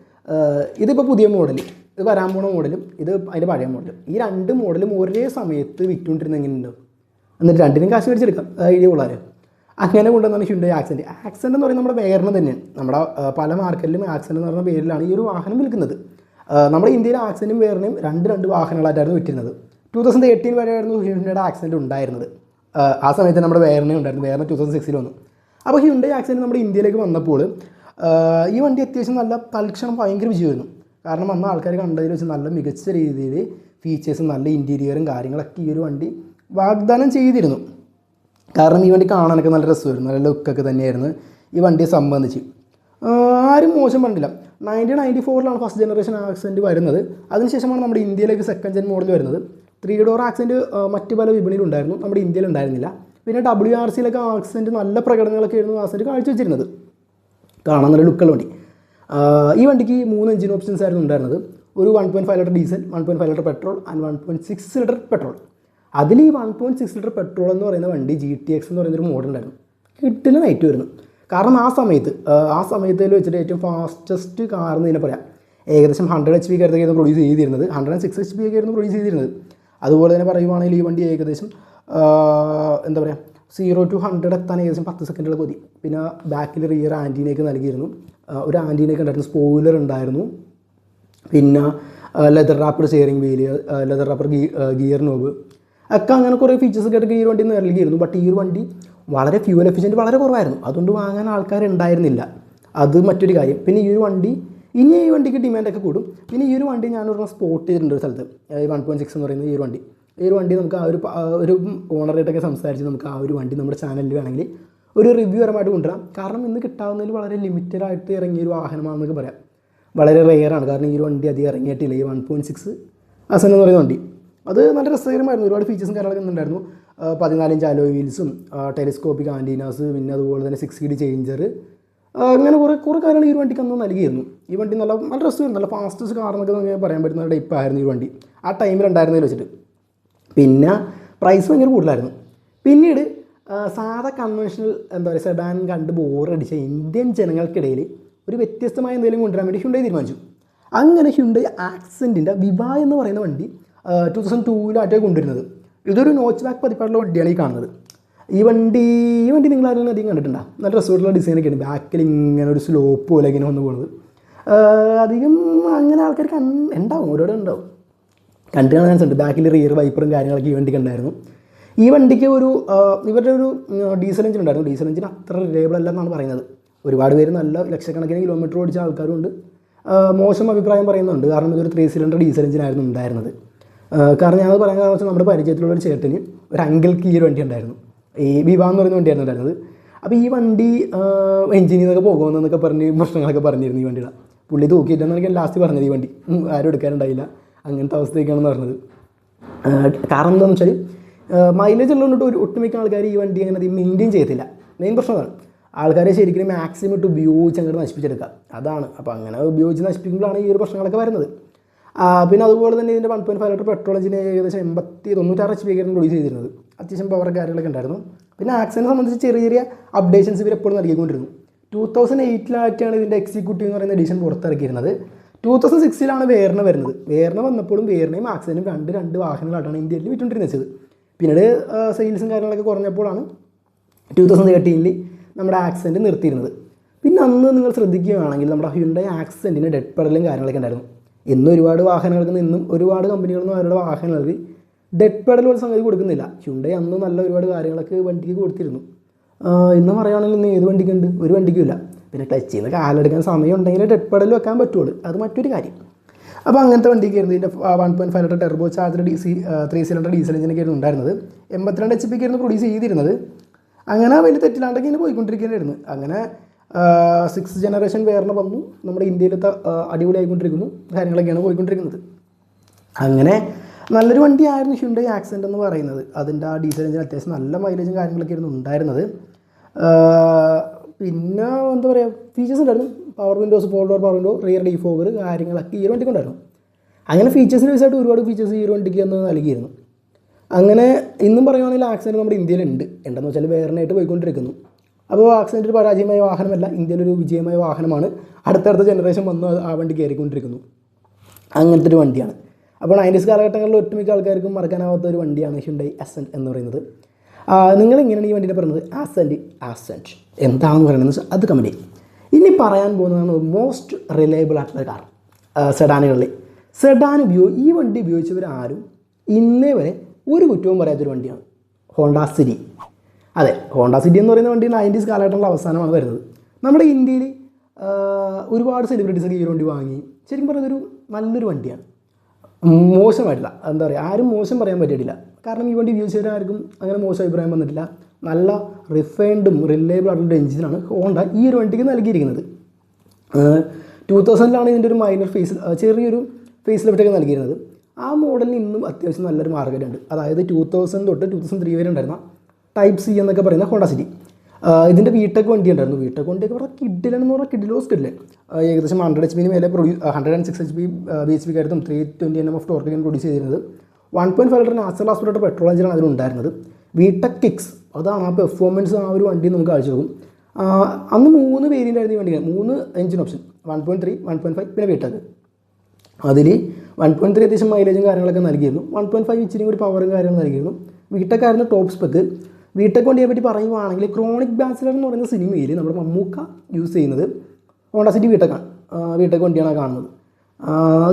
ഇതിപ്പോൾ പുതിയ മോഡൽ ഇത് വരാൻ പോണ മോഡലും ഇത് അതിന്റെ പഴയ മോഡലും ഈ രണ്ട് മോഡലും ഒരേ സമയത്ത് വിറ്റുകൊണ്ടിരുന്ന എങ്ങനെയുണ്ടാവും എന്നിട്ട് രണ്ടിനും കാശ് മേടിച്ചെടുക്കാം ഐഡിയ ഉള്ളവർ അങ്ങനെ കൊണ്ടുവന്നാണ് ഹ്യുണ്ടായി ആക്സെന്റ് ആക്സെന്റ് എന്ന് പറയുന്നത് നമ്മുടെ വേറെ തന്നെയാണ് നമ്മുടെ പല മാർക്കറ്റിലും ആക്സെന്റ് എന്ന് പറയുന്ന പേരിലാണ് ഈ ഒരു വാഹനം വിൽക്കുന്നത്. നമ്മുടെ ഇന്ത്യയിൽ ആക്സിഡന്റും വേറെയും രണ്ട് രണ്ട് വാഹനങ്ങളായിട്ടായിരുന്നു വിറ്റിരുന്നത്. ടൂ തൗസൻഡ് എയ്റ്റീൻ വരെയായിരുന്നു ഹ്യുണ്ടയുടെ ആക്സിഡന്റ് ഉണ്ടായിരുന്നത്. ആ, സമയത്ത് നമ്മുടെ വേറെ ഉണ്ടായിരുന്നു. വേറെ ടൂ തൗസൻഡ് സിക്സിൽ വന്നു. അപ്പോൾ ഹ്യുണ്ടൈ ആക്സിഡന്റ് നമ്മുടെ ഇന്ത്യയിലേക്ക് വന്നപ്പോൾ ഈ വണ്ടി അത്യാവശ്യം നല്ല തൽക്ഷണം ഭയങ്കര വിജയമായിരുന്നു. കാരണം അന്ന് ആൾക്കാർ കണ്ടതിൽ വെച്ച് നല്ല മികച്ച രീതിയിൽ ഫീച്ചേഴ്സും നല്ല ഇന്റീരിയറും കാര്യങ്ങളൊക്കെ ഈ ഒരു വണ്ടി വാഗ്ദാനം ചെയ്തിരുന്നു. കാരണം ഈ വണ്ടി കാണാനൊക്കെ നല്ല രസമായിരുന്നു നല്ല ലുക്കൊക്കെ തന്നെയായിരുന്നു ഈ വണ്ടിയെ സംബന്ധിച്ച്. ആരും മോശം പറഞ്ഞില്ല നയന്റീൻ നയന്റി ഫോറിലാണ് ഫസ്റ്റ് ജനറേഷൻ ആക്സിഡന്റ് വരുന്നത്. അതിനുശേഷമാണ് നമ്മുടെ ഇന്ത്യയിലേക്ക് സെക്കൻഡ് ജെൻ മോഡൽ വരുന്നത്. ത്രീ ഡോർ ആക്സിഡന്റ് മറ്റു പല വിപണിയിലുണ്ടായിരുന്നു നമ്മുടെ ഇന്ത്യയിൽ ഉണ്ടായിരുന്നില്ല. പിന്നെ ഡബ്ല്യു ആർ സിയിലൊക്കെ ആക്സിഡന്റ് നല്ല പ്രകടനങ്ങളൊക്കെ ആയിരുന്നു ആക്സിഡന്റ് കാഴ്ചവെച്ചിരുന്നത്. കാണാൻ നല്ല ലുക്കുള്ള വണ്ടി. ഈ വണ്ടിക്ക് മൂന്ന് എഞ്ചിൻ ഓപ്ഷൻസ് ആയിരുന്നു ഉണ്ടായിരുന്നത്. ഒരു one point five litre diesel one point five litre petrol and one point six litre petrol അതിൽ ഈ one point six litre petrol എന്ന് പറയുന്ന വണ്ടി ജി ടി എക്സ് എന്ന് പറയുന്ന ഒരു മോഡൽ ഉണ്ടായിരുന്നു. കിട്ടില്ല നൈറ്റ് വരുന്നു. കാരണം ആ സമയത്ത് ആ സമയത്തിൽ വെച്ചിട്ട് ഏറ്റവും ഫാസ്റ്റസ്റ്റ് കാർ എന്ന് തന്നെ പറയാം. ഏകദേശം ഹൺഡ്രഡ് എച്ച് പി ആയിരുന്നു പ്രൊഡ്യൂസ് ചെയ്തിരുന്നത്. Hundred and six H P ഒക്കെ ആയിരുന്നു പ്രൊഡ്യൂസ് ചെയ്തിരുന്നത്. അതുപോലെ തന്നെ പറയുവാണെങ്കിൽ ഈ വണ്ടി ഏകദേശം എന്താ പറയുക സീറോ ടു ഹൺഡ്രഡ് എത്താൻ ഏകദേശം പത്ത് സെക്കൻഡുകൾ മതി പിന്നെ ബാക്കിൽ റിയർ ആന്റീനയൊക്കെ നൽകിയിരുന്നു. ഒരു ആന്റീനയൊക്കെ ഉണ്ടായിരുന്നു സ്പോയിലർ ഉണ്ടായിരുന്നു. പിന്നെ leather wrapper steering wheel leather wrapper gear knob ഒക്കെ അങ്ങനെ കുറേ ഫീച്ചേഴ്സ് ഒക്കെ ആയിട്ട് ഈ ഒരു വണ്ടി നൽകിയിരുന്നു. ബട്ട് ഈ ഒരു വണ്ടി വളരെ ഫ്യൂവൽ എഫിഷ്യന്റ് വളരെ കുറവായിരുന്നു. അതുകൊണ്ട് വാങ്ങാൻ ആൾക്കാർ ഉണ്ടായിരുന്നില്ല അത് മറ്റൊരു കാര്യം. പിന്നെ ഈ ഒരു വണ്ടി ഇനി ഈ വണ്ടിക്ക് ഡിമാൻഡൊക്കെ കൂടും. പിന്നെ ഈ ഒരു വണ്ടി ഞാൻ ഒരു സ്പോട്ട് ചെയ്തിട്ടുണ്ട് ഒരു സ്ഥലത്ത്. വൺ പോയിന്റ് സിക്സ് എന്ന് പറയുന്ന ഈ ഒരു വണ്ടി. ഈ ഒരു വണ്ടി നമുക്ക് ആ ഒരു ഒരു ഓണറായിട്ടൊക്കെ സംസാരിച്ച് നമുക്ക് ആ ഒരു വണ്ടി നമ്മുടെ ചാനലിൽ വേണമെങ്കിൽ ഒരു റിവ്യൂ പരമായിട്ട് കൊണ്ടുവരാം. കാരണം ഇന്ന് കിട്ടാവുന്നതിൽ വളരെ ലിമിറ്റഡ് ആയിട്ട് ഇറങ്ങിയ ഒരു വാഹനമാണെന്നൊക്കെ പറയാം. വളരെ റെയറാണ് കാരണം ഈ ഒരു വണ്ടി അധികം ഇറങ്ങിയിട്ടില്ല. ഈ വൺ പോയിന്റ് സിക്സ് അസൻ എന്ന് പറയുന്ന വണ്ടി. അത് നല്ല രസകരമായിരുന്നു. ഒരുപാട് ഫീച്ചേഴ്സും കാര്യങ്ങളൊക്കെ ഉണ്ടായിരുന്നു. പതിനാലിഞ്ച് അലോ വീൽസും ടെലിസ്കോപ്പിക് ആന്റീനാസ് പിന്നെ അതുപോലെ തന്നെ സിക്സ് ഡി ചേഞ്ചർ അങ്ങനെ കുറേ കുറേ കാര്യങ്ങൾ ഈ വണ്ടിക്ക് അന്ന് നൽകിയിരുന്നു. ഈ വണ്ടി നല്ല നല്ല രസമായിരുന്നു. നല്ല ഫാസ്റ്റസ്റ്റ് കാർ എന്നൊക്കെ പറയാൻ പറ്റുന്ന ടൈപ്പായിരുന്നു ഈ വണ്ടി. ആ ടൈമിൽ ഉണ്ടായിരുന്നതിൽ വെച്ചിട്ട്. പിന്നെ പ്രൈസ് ഭയങ്കര കൂടുതലായിരുന്നു. പിന്നീട് സാധാ കൺവെൻഷണൽ എന്താ പറയുക സെഡാൻ കണ്ട് ബോറടിച്ച ഇന്ത്യൻ ജനങ്ങൾക്കിടയിൽ ഒരു വ്യത്യസ്തമായ എന്തെങ്കിലും കൊണ്ടുവരാൻ വേണ്ടി ഹ്യുണ്ടായി തീരുമാനിച്ചു. അങ്ങനെ ഹ്യുണ്ടായി ആക്സെന്റിന്റെ വിവ എന്ന് പറയുന്ന വണ്ടി ടു തൗസൻഡ് ടൂവിലായിട്ടാണ് കൊണ്ടുവരുന്നത്. ഇതൊരു നോച്ച് ബാക്ക് പതിപ്പാടുള്ള വണ്ടിയാണ് ഈ കാണുന്നത്. ഈ വണ്ടി ഈ വണ്ടി നിങ്ങൾ ആരെങ്കിലും അധികം കണ്ടിട്ടുണ്ടോ? നല്ല രസമായിട്ടുള്ള ഡിസൈനൊക്കെയാണ് ബാക്കിൽ ഇങ്ങനെ ഒരു സ്ലോപ്പ് പോലെ ഇങ്ങനെ വന്ന് പോകുന്നത് അധികം അങ്ങനെ ആൾക്കാർ കൺ ഉണ്ടാവും. ഓരോടെ ഉണ്ടാവും. കണ്ടു കാണാൻ ചാൻസ് ഉണ്ട് ബാക്കിൽ റിയർ വൈപ്പറും കാര്യങ്ങളൊക്കെ ഈ വണ്ടിക്ക് ഉണ്ടായിരുന്നു ഈ വണ്ടിക്ക് ഒരു ഇവരുടെ ഒരു ഡീസൽ എഞ്ചിൻ ഉണ്ടായിരുന്നു. ഡീസൽ എഞ്ചിൻ അത്ര റിലേബിൾ അല്ല എന്നാണ് പറയുന്നത്. ഒരുപാട് പേര് നല്ല ലക്ഷക്കണക്കിന് കിലോമീറ്റർ ഓടിച്ച ആൾക്കാരുണ്ട് മോശം അഭിപ്രായം പറയുന്നുണ്ട്. കാരണം ഇതൊരു ത്രീ സിലിണ്ടർ ഡീസൽ എഞ്ചിനായിരുന്നു ഉണ്ടായിരുന്നത്. കാരണം ഞാനത് പറയാൻ കാരണം വെച്ചാൽ നമ്മുടെ പരിചയത്തിലുള്ള ഒരു ചേട്ടന് ഒരു അങ്കിൾക്ക് ഈ ഒരു വണ്ടി ഉണ്ടായിരുന്നു. ഈ വിവാ എന്ന് പറയുന്ന വണ്ടിയായിരുന്നു ഉണ്ടായിരുന്നത്. അപ്പോൾ ഈ വണ്ടി എഞ്ചിനിൽ നിന്നൊക്കെ പോകുമെന്നൊക്കെ പറഞ്ഞ് പ്രശ്നങ്ങളൊക്കെ പറഞ്ഞിരുന്നു ഈ വണ്ടിയുടെ. പുള്ളി തൂക്കിയിട്ടെന്ന് എനിക്ക് ലാസ്റ്റ് പറഞ്ഞത് ഈ വണ്ടി. ആരും എടുക്കാനുണ്ടായില്ല. അങ്ങനത്തെ അവസ്ഥയൊക്കെയാണെന്ന് പറഞ്ഞത് കാരണം എന്താണെന്ന് വെച്ചാൽ മൈലേജ് ഉള്ളതുകൊണ്ട് ഒരു ഒട്ടുമിക്ക ആൾക്കാർ ഈ വണ്ടി അങ്ങനെ അധികം മെയിന്റെയിൻ ചെയ്യത്തില്ല. മെയിൻ പ്രശ്നം അതാണ് ആൾക്കാരെ ശരിക്കും മാക്സിമം ഇട്ട് ഉപയോഗിച്ച് അങ്ങോട്ട് നശിപ്പിച്ചെടുക്കുക. അതാണ്. അപ്പോൾ അങ്ങനെ ഉപയോഗിച്ച് നശിപ്പിക്കുമ്പോഴാണ് ഈ ഒരു പ്രശ്നങ്ങളൊക്കെ വരുന്നത്. പിന്നെ അതുപോലെ തന്നെ ഇതിന്റെ one point five litre petrol എഞ്ചിന് ഏകദേശം എൺപത്തി തൊണ്ണൂറ്റാറ് എച്ച് പി ആയിരുന്നു പ്രൊഡ്യൂസ് ചെയ്തിരുന്നത്. അത്യാവശ്യം പവർ കാര്യങ്ങളൊക്കെ ഉണ്ടായിരുന്നു. പിന്നെ ആക്സിനെ സംബന്ധിച്ച് ചെറിയ ചെറിയ അപ്ഡേഷൻസ് ഇവർ എപ്പോഴും നൽകിക്കൊണ്ടിരുന്നു ടൂ തൗസൻഡ് എയ്റ്റിലായിട്ടാണ് ഇതിന്റെ എക്സിക്യൂട്ടീവ് എന്ന് പറയുന്ന എഡിഷൻ പുറത്തിറക്കിയിരുന്നത്. ടൂ തൗസൻഡ് സിക്സിലാണ് വേർണ വരുന്നത്. വേർണ വന്നപ്പോഴും വേറിനെയും മാക്സിനും രണ്ട് രണ്ട് വാഹനങ്ങളായിട്ടാണ് ഇന്ത്യയിൽ വിറ്റുകൊണ്ടിരുന്നത്. പിന്നീട് സെയിൽസും കാര്യങ്ങളൊക്കെ കുറഞ്ഞപ്പോഴാണ് ടൂ തൗസൻഡ് തേർട്ടീനിൽ നമ്മുടെ ആക്സിഡന്റ് നിർത്തിയിരുന്നത്. പിന്നെ അന്ന് നിങ്ങൾ ശ്രദ്ധിക്കുകയാണെങ്കിൽ നമ്മുടെ ഹ്യുണ്ടായ ആക്സിഡന്റിന് ഡെഡ് പെഡലും കാര്യങ്ങളൊക്കെ ഉണ്ടായിരുന്നു. ഇന്ന് ഒരുപാട് വാഹനങ്ങൾക്ക് നിന്നും ഒരുപാട് കമ്പനികളൊന്നും അവരുടെ വാഹനങ്ങൾക്ക് ഡെഡ് പെഡൽ ഒരു സംഗതി കൊടുക്കുന്നില്ല. ഹ്യുണ്ടായി അന്ന് നല്ല ഒരുപാട് കാര്യങ്ങളൊക്കെ വണ്ടിക്ക് കൊടുത്തിരുന്നു. ഇന്ന് പറയുകയാണെങ്കിൽ ഇന്ന് ഏത് വണ്ടിക്കുണ്ട്? ഒരു വണ്ടിക്കും ഇല്ല പിന്നെ ടച്ച് ചെയ്യുന്ന കാലെടുക്കാൻ സമയം ഉണ്ടെങ്കിൽ ഡെഡ് പെഡൽ വെക്കാൻ പറ്റുള്ളൂ. അത് മറ്റൊരു കാര്യം. അപ്പോൾ അങ്ങനത്തെ വണ്ടിക്ക് ആയിരുന്നു ഇതിന്റെ one point five litre turbocharger D C three cylinder diesel എഞ്ചിനൊക്കെ ആയിരുന്നു ഉണ്ടായിരുന്നത്. എൺപത്തിരണ്ട് എച്ച് പിക്ക് ആയിരുന്നു പ്രൊഡ്യൂസ് ചെയ്തിരുന്നത്. അങ്ങനെ വലിയ തെറ്റിലാണ്ടൊക്കെ ഇങ്ങനെ പോയിക്കൊണ്ടിരിക്കുകയായിരുന്നു. അങ്ങനെ സിക്സ് ജനറേഷൻ വേറിന് വന്നു. നമ്മുടെ ഇന്ത്യയിലത്തെ അടിപൊളിയായിക്കൊണ്ടിരിക്കുന്നു. കാര്യങ്ങളൊക്കെയാണ് പോയിക്കൊണ്ടിരിക്കുന്നത്. അങ്ങനെ നല്ലൊരു വണ്ടിയായിരുന്നു ഹ്യുണ്ടായി ആക്സെന്റ് എന്ന് പറയുന്നത്. അതിന്റെ ആ ഡീസൽ എഞ്ചിൻ അത്യാവശ്യം നല്ല മൈലേജും കാര്യങ്ങളൊക്കെ ആയിരുന്നു ഉണ്ടായിരുന്നത്. പിന്നെ എന്താ പറയുക ഫീച്ചേഴ്സ് ഉണ്ടായിരുന്നു. Power windows four door power window rear defogger കാര്യങ്ങളൊക്കെ ഈ ഒരു വണ്ടിക്ക് ഉണ്ടായിരുന്നു. അങ്ങനെ ഫീച്ചേഴ്സിന് വെച്ചായിട്ട് ഒരുപാട് ഫീച്ചേഴ്സ് ഈ ഒരു വണ്ടിക്ക് അന്ന് നൽകിയിരുന്നു. അങ്ങനെ ഇന്നും പറയുകയാണെങ്കിൽ ആക്സിഡന്റ് നമ്മുടെ ഇന്ത്യയിലുണ്ട്. ഉണ്ടെന്ന് വെച്ചാൽ വേറെയായിട്ട് പോയിക്കൊണ്ടിരിക്കുന്നു. അപ്പോൾ ആക്സിഡന്റ് ഒരു പരാജയമായ വാഹനമല്ല ഇന്ത്യയിലൊരു വിജയമായ വാഹനമാണ്. അടുത്തടുത്ത ജനറേഷൻ വന്ന് ആ വണ്ടി കയറിക്കൊണ്ടിരിക്കുന്നു. അങ്ങനത്തെ ഒരു വണ്ടിയാണ്. അപ്പോൾ നയന്റീസ് കാലഘട്ടങ്ങളിൽ ഒട്ടുമിക്ക ആൾക്കാർക്കും മറക്കാനാവാത്ത ഒരു വണ്ടിയാണ് ഹ്യുണ്ടായി എൻ എന്ന് പറയുന്നത്. നിങ്ങൾ എങ്ങനെയാണ് ഈ വണ്ടിയുടെ പറയുന്നത് ആസെന്റ് ആസെന്റ് എന്താണെന്ന് പറയുന്നത് അത് കമ്പനി ഇനി പറയാൻ പോകുന്നതാണ് മോസ്റ്റ് റിലയബിൾ ആയിട്ടുള്ള കാർ സെഡാനുകളിൽ സെഡാൻ ഉപയോഗി ഈ വണ്ടി ഉപയോഗിച്ചവരാരും ഇന്നേ വരെ ഒരു കുറ്റവും പറയാത്തൊരു വണ്ടിയാണ് ഹോണ്ട സിറ്റി അതെ ഹോണ്ട സിറ്റി എന്ന് പറയുന്ന വണ്ടി നയന്റീസ് കാലഘട്ടത്തിലുള്ള അവസാനമാണ് വരുന്നത്. നമ്മുടെ ഇന്ത്യയിൽ ഒരുപാട് സെലിബ്രിറ്റീസ് ഒക്കെ ഈ വണ്ടി വാങ്ങി. ശരിക്കും പറഞ്ഞതൊരു നല്ലൊരു വണ്ടിയാണ്. മോശമായിട്ടില്ല. എന്താ പറയുക ആരും മോശം പറയാൻ പറ്റിയിട്ടില്ല. കാരണം ഈ വണ്ടി ഉപയോഗിച്ചവരാർക്കും അങ്ങനെ മോശം അഭിപ്രായം വന്നിട്ടില്ല. നല്ല റിഫൈൻഡും റിലയബിൾ ആയിട്ടുള്ള എഞ്ചിനാണ് ഹോണ്ട ഈ ഒരു വണ്ടിക്ക് നൽകിയിരിക്കുന്നത്. ടു തൗസൻഡിലാണ് ഇതിന്റെ ഒരു മൈനർ ഫേസ് ചെറിയൊരു ഫേസ് ലിഫ്റ്റൊക്കെ നൽകിയിരുന്നത്. ആ മോഡലിന് ഇന്നും അത്യാവശ്യം നല്ലൊരു മാർക്കറ്റ് ഉണ്ട്. അതായത് ടു തൗസൻഡ് തൊട്ട് ടു തൗസൻഡ് ത്രീ വരെ ഉണ്ടായിരുന്ന ടൈപ്പ് സി എന്നൊക്കെ പറയുന്ന ഹോണ്ട സിറ്റി ഇതിന്റെ വീട്ടൊക്കെ വണ്ടി ഉണ്ടായിരുന്നു. വീടെക് വണ്ടിയൊക്കെ പറഞ്ഞാൽ കിഡിലെന്ന് പറഞ്ഞാൽ കിഡിലോസ് കിഡിലെ ഏകദേശം ഹൺഡ്രഡ് എച്ച് പിന് മേലെ produce hundred and six H P B H P കാര്യം three twenty N M of ടോർക്കിനും produce ചെയ്തിരുന്നത്. One point five litre natural aspirator petrol എഞ്ചിനാണ് അതിലുണ്ടായിരുന്നത്. വിടെക് കിക്സ് അതാണ് ആ പെർഫോമൻസ് ആ ഒരു വണ്ടി നമുക്ക് കാഴ്ച വെക്കും അന്ന് മൂന്ന് വേരിയന്റ് ആയിരുന്നു ഈ വണ്ടിക്ക്. മൂന്ന് engine option one point three one point five പിന്നെ വീട്ടക്ക് അതിൽ വൺ പോയിന്റ് ത്രീ അത്യാവശ്യം മൈലേജും കാര്യങ്ങളൊക്കെ നൽകിയിരുന്നു. വൺ പോയിന്റ് ഫൈവ് ഇച്ചിരി കൂടി പവറും കാര്യങ്ങളും നൽകിയിരുന്നു. വീട്ടക്കായിരുന്നു ടോപ്പ് സ്പെക്ക് വീട്ടക്ക് വണ്ടിയെ പറ്റി പറയുവാണെങ്കിൽ ക്രോണിക് ബാച്ചിലർ എന്ന് പറയുന്ന സിനിമയിൽ നമ്മുടെ മമ്മൂക്ക യൂസ് ചെയ്യുന്നത് ഹോണ്ട സിറ്റി വീട്ടക്കാണ് വീട്ടക്ക് വണ്ടിയാണ് കാണുന്നത്.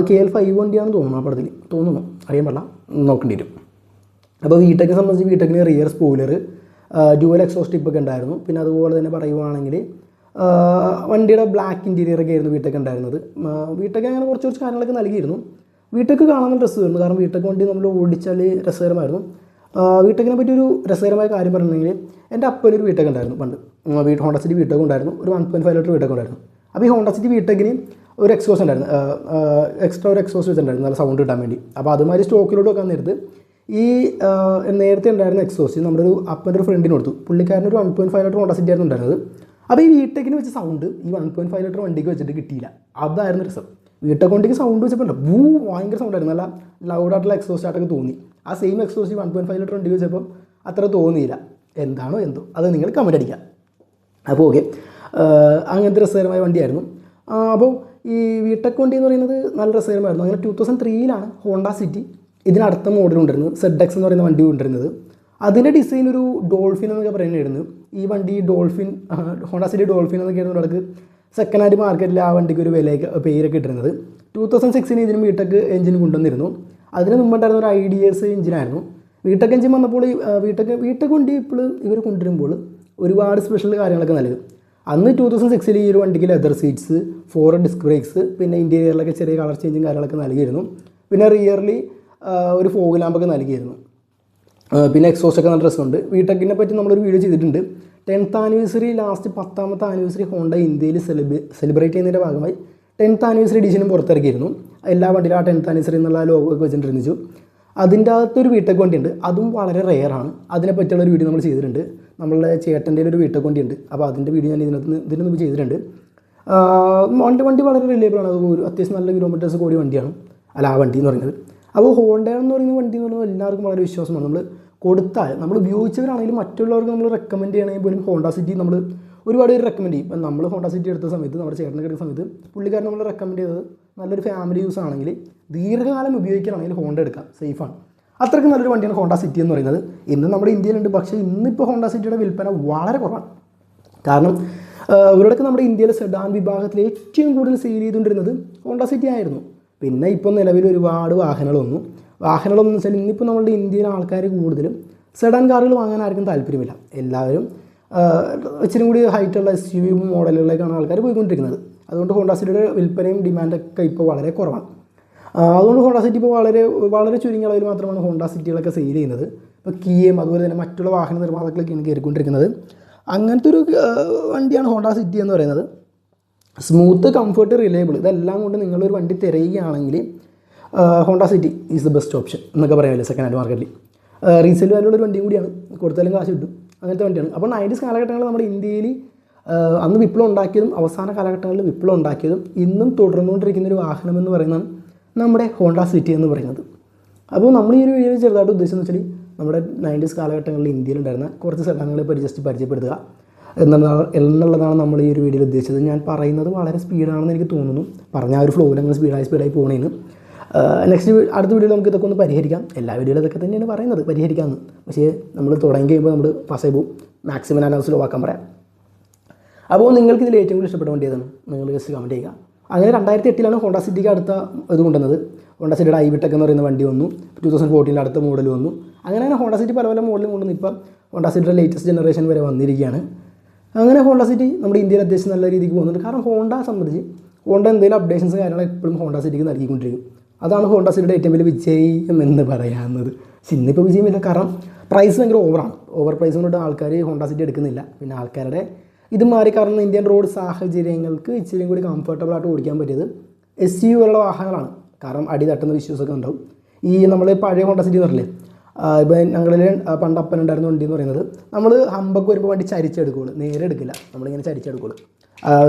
കെ എൽ ഫൈവ് വണ്ടിയാണെന്ന് തോന്നുന്നു ആ പടത്തിൽ. തോന്നുന്നു. അറിയാൻ പാടില്ല. നോക്കേണ്ടി വരും അപ്പോൾ വീടെക്കിനെ സംബന്ധിച്ച് വീടെക്കിന് റിയർ സ്പോയിലർ ഡ്യുവൽ എക്സോസ്റ്റ് ടിപ്പൊക്കെ ഉണ്ടായിരുന്നു. പിന്നെ അതുപോലെ തന്നെ പറയുവാണെങ്കിൽ വണ്ടിയുടെ ബ്ലാക്ക് ഇന്റീരിയർ ഒക്കെ ആയിരുന്നു വീട്ടൊക്കെ ഉണ്ടായിരുന്നത്. വീട്ടൊക്കെ അങ്ങനെ കുറച്ച് കുറച്ച് കാര്യങ്ങളൊക്കെ നൽകിയിരുന്നു. വീട്ടൊക്കെ കാണാൻ നല്ല രസമായിരുന്നു. കാരണം വീട്ടൊക്കെ വണ്ടി നമ്മൾ ഓടിച്ചാൽ രസകരമായിരുന്നു. വീട്ടൊക്കെ പറ്റി ഒരു രസകരമായ കാര്യം പറഞ്ഞിട്ടുണ്ടെങ്കിൽ എന്റെ അപ്പനൊരു വീട്ടൊക്കെ ഉണ്ടായിരുന്നു പണ്ട്. വീട്ട് ഹോണ്ട സിറ്റി വീട്ടൊക്കെ ഉണ്ടായിരുന്നു. ഒരു വൺ പോയിന്റ് ഫൈവ് ലിറ്റർ വീട്ടൊക്കെ ഉണ്ടായിരുന്നു. അപ്പോൾ ഈ ഹോണ്ട സിറ്റി വീട്ടക്കിന് ഒരു എക്സോസ് ഉണ്ടായിരുന്നു. എക്സ്ട്രാ ഒരു എക്സോസ് വെച്ചിട്ടുണ്ടായിരുന്നു നല്ല സൗണ്ട് കിട്ടാൻ വേണ്ടി. അപ്പോൾ അതുമാതിരി സ്റ്റോക്കിലോട്ട് വെക്കാൻ നേരത്ത് ഈ നേരത്തെ ഉണ്ടായിരുന്ന എക്സോസ് നമ്മുടെ ഒരു അപ്പന്റെ ഒരു ഫ്രണ്ടിന് കൊടുത്തു. പുള്ളിക്കാരന് ഒരു one point five litre Honda City ആയിരുന്നു ഉണ്ടായിരുന്നത് അപ്പോൾ ഈ വീട്ടേക്കിന് വെച്ച സൗണ്ട് ഈ വൺ പോയിന്റ് ഫൈവ് ലിറ്റർ വണ്ടിക്ക് വെച്ചിട്ട് കിട്ടിയില്ല. അതായിരുന്നു രസം. വീട്ടൊക്കെ കൊണ്ടേക്ക് സൗണ്ട് വെച്ചപ്പോൾ വൂ ഭയങ്കര സൗണ്ട് ആയിരുന്നു. നല്ല ലൗഡായിട്ടുള്ള എക്സോസ്റ്റ് ആയിട്ടൊക്കെ തോന്നി. ആ same exhaust one point five litre വണ്ടിക്ക് വെച്ചപ്പോൾ അത്ര തോന്നിയില്ല. എന്താണോ എന്തോ. അത് നിങ്ങൾ കമന്റ് അടിക്കുക അപ്പോൾ ഓക്കെ അങ്ങനത്തെ രസകരമായ വണ്ടിയായിരുന്നു. അപ്പോൾ ഈ വീട്ടക് വണ്ടി എന്ന് പറയുന്നത് നല്ല രസകരമായിരുന്നു. അങ്ങനെ ടൂ തൗസൻഡ് ത്രീയിലാണ് ഹോണ്ട സിറ്റി ഇതിനടുത്ത മോഡൽ ഉണ്ടായിരുന്നു സെഡ് എക്സ് എന്ന് പറയുന്ന വണ്ടി കൊണ്ടിരുന്നത് അതിന്റെ ഡിസൈൻ ഒരു ഡോൾഫിൻ എന്നൊക്കെ പറയുന്നതായിരുന്നു. ഈ വണ്ടി ഡോൾഫിൻ ഹോണ്ട സിറ്റി ഡോൾഫിൻ എന്നൊക്കെ ആയിരുന്നു ഇടയ്ക്ക് സെക്കൻഡ് ഹാൻഡ് മാർക്കറ്റിൽ ആ വണ്ടിക്ക് ഒരു വിലയൊക്കെ പേരൊക്കെ ഇട്ടിരുന്നത്. ടൂ തൗസൻഡ് സിക്സിന് ഇതിന് വീട്ടക്ക് എഞ്ചിൻ കൊണ്ടുവന്നിരുന്നു. അതിന് മുമ്പുണ്ടായിരുന്ന ഒരു ഐ ഡി എസ് എഞ്ചിനായിരുന്നു വീട്ടക്ക് എഞ്ചിൻ വന്നപ്പോൾ വീട്ടക്ക് വീട്ടക്ക് വണ്ടി ഇപ്പോൾ ഇവർ കൊണ്ടുവരുമ്പോൾ ഒരുപാട് സ്പെഷ്യൽ കാര്യങ്ങളൊക്കെ നൽകും അന്ന് ടൂ തൗസൻഡ് സിക്സിൽ ഈ ഒരു വണ്ടിക്ക് leather seats four disc brakes പിന്നെ ഇന്റീരിയറിലൊക്കെ ചെറിയ കളർ ചേഞ്ചും കാര്യങ്ങളൊക്കെ നൽകിയിരുന്നു. പിന്നെ റിയർലി ഒരു ഫോഗ് ലാമ്പൊക്കെ നൽകിയിരുന്നു. പിന്നെ എക്സോസ്റ്റ് ഒക്കെ നല്ല രസമുണ്ട്. വീട്ടക്കിനെ പറ്റി നമ്മളൊരു വീഡിയോ ചെയ്തിട്ടുണ്ട്. ടെൻത്ത് ആനിവേഴ്സറി ലാസ്റ്റ് പത്താമത്തെ ആനിവേഴ്സറി ഹോണ്ട ഇന്ത്യയിൽ സെലിബ്രേ സെലിബ്രേറ്റ് ചെയ്യുന്നതിന്റെ ഭാഗമായി ടെൻത്ത് ആനിവേഴ്സറി എഡിഷനും പുറത്തിറക്കിയിരുന്നു. എല്ലാ വണ്ടിയിലും ആ ടെൻത്ത് ആനിവേഴ്സറി എന്നുള്ള ലോഗോ ഒക്കെ വെച്ചിട്ടുണ്ടിരുന്നു അതിന്റെ അകത്തൊരു വീട്ടൊക്കെ വണ്ടിയുണ്ട്. അതും വളരെ റെയറാണ് അതിനെ പറ്റിയുള്ളൊരു വീഡിയോ നമ്മൾ ചെയ്തിട്ടുണ്ട്. നമ്മളുടെ ചേട്ടന്റെ ഒരു വീട്ടൊക്കെ വണ്ടിയുണ്ട്. അപ്പോൾ അതിന്റെ വീഡിയോ ഞാൻ ഇതിനകത്ത് ഇതിന് മുമ്പ് ചെയ്തിട്ടുണ്ട്. ആഹ് വണ്ടി വളരെ റിലയബിൾ ആണ്. അത് ഒരു അത്യാവശ്യം നല്ല കിലോമീറ്റേഴ്സ് കൂടിയ വണ്ടിയാണ്. അല്ല ആ വണ്ടി എന്ന് പറയുന്നത്. അപ്പോൾ ഹോണ്ട എന്ന് പറയുന്ന വണ്ടി എന്ന് പറയുന്നത് എല്ലാവർക്കും വളരെ വിശ്വാസമാണ്. നമ്മൾ കൊടുത്താൽ നമ്മൾ ഉപയോഗിച്ചവരാണെങ്കിലും മറ്റുള്ളവർക്ക് നമ്മൾ റെക്കമെൻഡ് ചെയ്യണമെങ്കിൽ പോലും ഹോണ്ട സിറ്റി നമ്മൾ ഒരുപാട് പേര് റെക്കമെൻഡ് ചെയ്യും. ഇപ്പം നമ്മൾ ഹോണ്ട സിറ്റി എടുത്ത സമയത്ത് നമ്മുടെ ചേട്ടനൊക്കെ എടുത്ത സമയത്ത് പുള്ളിക്കാരൻ നമ്മൾ റെക്കമെൻഡ് ചെയ്തത് നല്ലൊരു ഫാമിലി യൂസ് ആണെങ്കിൽ ദീർഘകാലം ഉപയോഗിക്കാനാണെങ്കിൽ ഹോണ്ട എടുക്കാം. സേഫാണ് അത്രയ്ക്ക് നല്ലൊരു വണ്ടിയാണ് ഹോണ്ട സിറ്റി എന്ന് പറയുന്നത്. ഇന്ന് നമ്മുടെ ഇന്ത്യയിലുണ്ട്. പക്ഷേ ഇന്നിപ്പോൾ ഹോണ്ട സിറ്റിയുടെ വിൽപ്പന വളരെ കുറവാണ്. കാരണം ഇവരുടെയൊക്കെ നമ്മുടെ ഇന്ത്യയിലെ സെഡാൻ വിഭാഗത്തിൽ ഏറ്റവും കൂടുതൽ സെയിൽ ചെയ്തുകൊണ്ടിരുന്നത് ഹോണ്ട സിറ്റി ആയിരുന്നു. പിന്നെ ഇപ്പോൾ നിലവിൽ ഒരുപാട് വാഹനങ്ങൾ വന്നു. വാഹനങ്ങളൊന്നും വെച്ചാൽ ഇന്നിപ്പോൾ നമ്മുടെ ഇന്ത്യയിലെ ആൾക്കാർ കൂടുതലും സെഡാൻ കാറുകൾ വാങ്ങാൻ ആർക്കും താല്പര്യമില്ല. എല്ലാവരും ഇച്ചിരി കൂടി ഹൈറ്റുള്ള എസ് യു വി മോഡലുകളിലേക്കാണ് ആൾക്കാർ പോയിക്കൊണ്ടിരിക്കുന്നത്. അതുകൊണ്ട് ഹോണ്ട സിറ്റിയുടെ വിൽപ്പനയും ഡിമാൻഡൊക്കെ ഇപ്പോൾ വളരെ കുറവാണ്. അതുകൊണ്ട് ഹോണ്ട സിറ്റി ഇപ്പോൾ വളരെ വളരെ ചുരുങ്ങിയ അളവിൽ മാത്രമാണ് ഹോണ്ട സിറ്റികളൊക്കെ സെയിൽ ചെയ്യുന്നത്. ഇപ്പോൾ കിയയും അതുപോലെ തന്നെ മറ്റുള്ള വാഹന നിർമ്മാതാക്കളൊക്കെയാണ് കയറിക്കൊണ്ടിരിക്കുന്നത്. അങ്ങനത്തെ ഒരു വണ്ടിയാണ് ഹോണ്ട സിറ്റി എന്ന് പറയുന്നത്. സ്മൂത്ത് കംഫർട്ട് റിലയബിൾ ഇതെല്ലാം കൊണ്ട് നിങ്ങളൊരു വണ്ടി തിരയുകയാണെങ്കിൽ Honda City is the best option എന്നൊക്കെ പറയാമല്ലോ സെക്കൻഡ് ഹാൻഡ് മാർക്കറ്റിൽ റീസെയിൽ വാല്യുള്ള ഒരു വണ്ടിയും കൂടിയാണ്. കൊടുത്താലും കാശ് കിട്ടും. അങ്ങനത്തെ വണ്ടിയാണ്. അപ്പോൾ നയന്റീസ് കാലഘട്ടങ്ങളിൽ നമ്മുടെ ഇന്ത്യയിൽ അന്ന് വിപ്ലവം ഉണ്ടാക്കിയതും അവസാന കാലഘട്ടങ്ങളിൽ വിപ്ലവം ഉണ്ടാക്കിയതും ഇന്നും തുടർന്നുകൊണ്ടിരിക്കുന്ന ഒരു വാഹനം എന്ന് പറയുന്നതാണ് നമ്മുടെ ഹോണ്ട സിറ്റി എന്ന് പറയുന്നത്. അപ്പോൾ നമ്മൾ ഈ ഒരു വീഡിയോ ചെറുതായിട്ട് ഉദ്ദേശിച്ചെന്ന് വെച്ചാൽ നമ്മുടെ നയന്റീസ് കാലഘട്ടങ്ങളിൽ ഇന്ത്യയിൽ ഉണ്ടായിരുന്ന കുറച്ച് സ്ഥലങ്ങളെ പറ്റി ജസ്റ്റ് പരിചയപ്പെടുത്തുക എന്നുള്ളതാണ് എന്നുള്ളതാണ് നമ്മൾ ഈ ഒരു വീഡിയോയിൽ ഉദ്ദേശിച്ചത്. ഞാൻ പറയുന്നത് വളരെ സ്പീഡാണെന്ന് എനിക്ക് തോന്നുന്നു. പറഞ്ഞ ആ ഒരു ഫ്ലോയിൽ അങ്ങനെ സ്പീഡായി സ്പീഡായി പോകണേന്ന് നെക്സ്റ്റ് അടുത്ത വീഡിയോയിൽ നമുക്ക് ഇതൊക്കെ ഒന്ന് പരിഹരിക്കാം. എല്ലാ വീഡിയോയിലും ഇതൊക്കെ തന്നെയാണ് പറയുന്നത്. പരിഹരിക്കാമെന്ന് പക്ഷേ നമ്മൾ തുടങ്ങി കഴിയുമ്പോൾ നമ്മൾ പാസ്സായി പോകും മാക്സിമം ഞാൻ വാക്കാൻ പറയാം. അപ്പോൾ നിങ്ങൾക്ക് ഇതിൽ ഏറ്റവും കൂടുതൽ ഇഷ്ടപ്പെട്ട നിങ്ങൾ ജസ്റ്റ് കമന്റ് ചെയ്യുക. അങ്ങനെ രണ്ടായിരത്തി എട്ടിലാണ് ഹോണ്ട സിറ്റിക്ക് അടുത്ത ഇത് കൊണ്ടുവന്നത്. ഹോണ്ട സിറ്റിയുടെ ഐവിടെക് എന്ന് പറയുന്ന വണ്ടി വന്നു. ടു തൗസൻഡ് ഫോർട്ടീന്റെ അടുത്ത മോഡൽ വന്നു. അങ്ങനെയാണ് ഹോണ്ട സിറ്റി പല പല മോഡലും കൊണ്ടുവന്ന് ഇപ്പം ഹോണ്ട സിറ്റിയുടെ ലേറ്റസ്റ്റ് ജനറേഷൻ വരെ വന്നിരിക്കുകയാണ്. അങ്ങനെ ഹോണ്ട സിറ്റി നമ്മുടെ ഇന്ത്യയിൽ അത്യാവശ്യം നല്ല രീതിക്ക് പോകുന്നുണ്ട്. കാരണം ഹോണ്ട സംബന്ധിച്ച് ഹോണ്ട എന്തെങ്കിലും അപ്ഡേഷൻസ് കാര്യങ്ങളെപ്പോഴും ഹോണ്ട സിറ്റിക്ക് നൽകിക്കൊണ്ടിരിക്കും. അതാണ് ഹോണ്ട സിറ്റിയുടെ ഏറ്റവും വലിയ വിജയം എന്ന് പറയാവുന്നത്. ഇന്നിപ്പോൾ വിജയമില്ല കാരണം പ്രൈസ് ഭയങ്കര ഓവറാണ് ഓവർ പ്രൈസ് കൊണ്ട് ആൾക്കാർ ഹോണ്ട സിറ്റി എടുക്കുന്നില്ല. പിന്നെ ആൾക്കാരുടെ ഇത് മാറി കാരണം ഇന്ത്യൻ റോഡ് സാഹചര്യങ്ങൾക്ക് ഇച്ചിരി കൂടി കംഫർട്ടബിൾ ആയിട്ട് ഓടിക്കാൻ പറ്റിയത് എസ് യു ഉള്ള വാഹനങ്ങളാണ്. കാരണം അടി തട്ടുന്ന വിശ്വാസമൊക്കെ ഉണ്ടാവും. ഈ നമ്മൾ പഴയ ഹോണ്ട സിറ്റി എന്ന് പറഞ്ഞില്ലേ? ഇപ്പോൾ ഞങ്ങളിൽ പണ്ട് അപ്പൻ ഉണ്ടായിരുന്ന വണ്ടി എന്ന് പറയുന്നത് നമ്മൾ ഹമ്പൊക്കെ വരുമ്പോൾ വണ്ടി ചരിച്ചെടുക്കുള്ളൂ. നേരെ എടുക്കില്ല. നമ്മളിങ്ങനെ ചരിച്ചെടുക്കുള്ളൂ.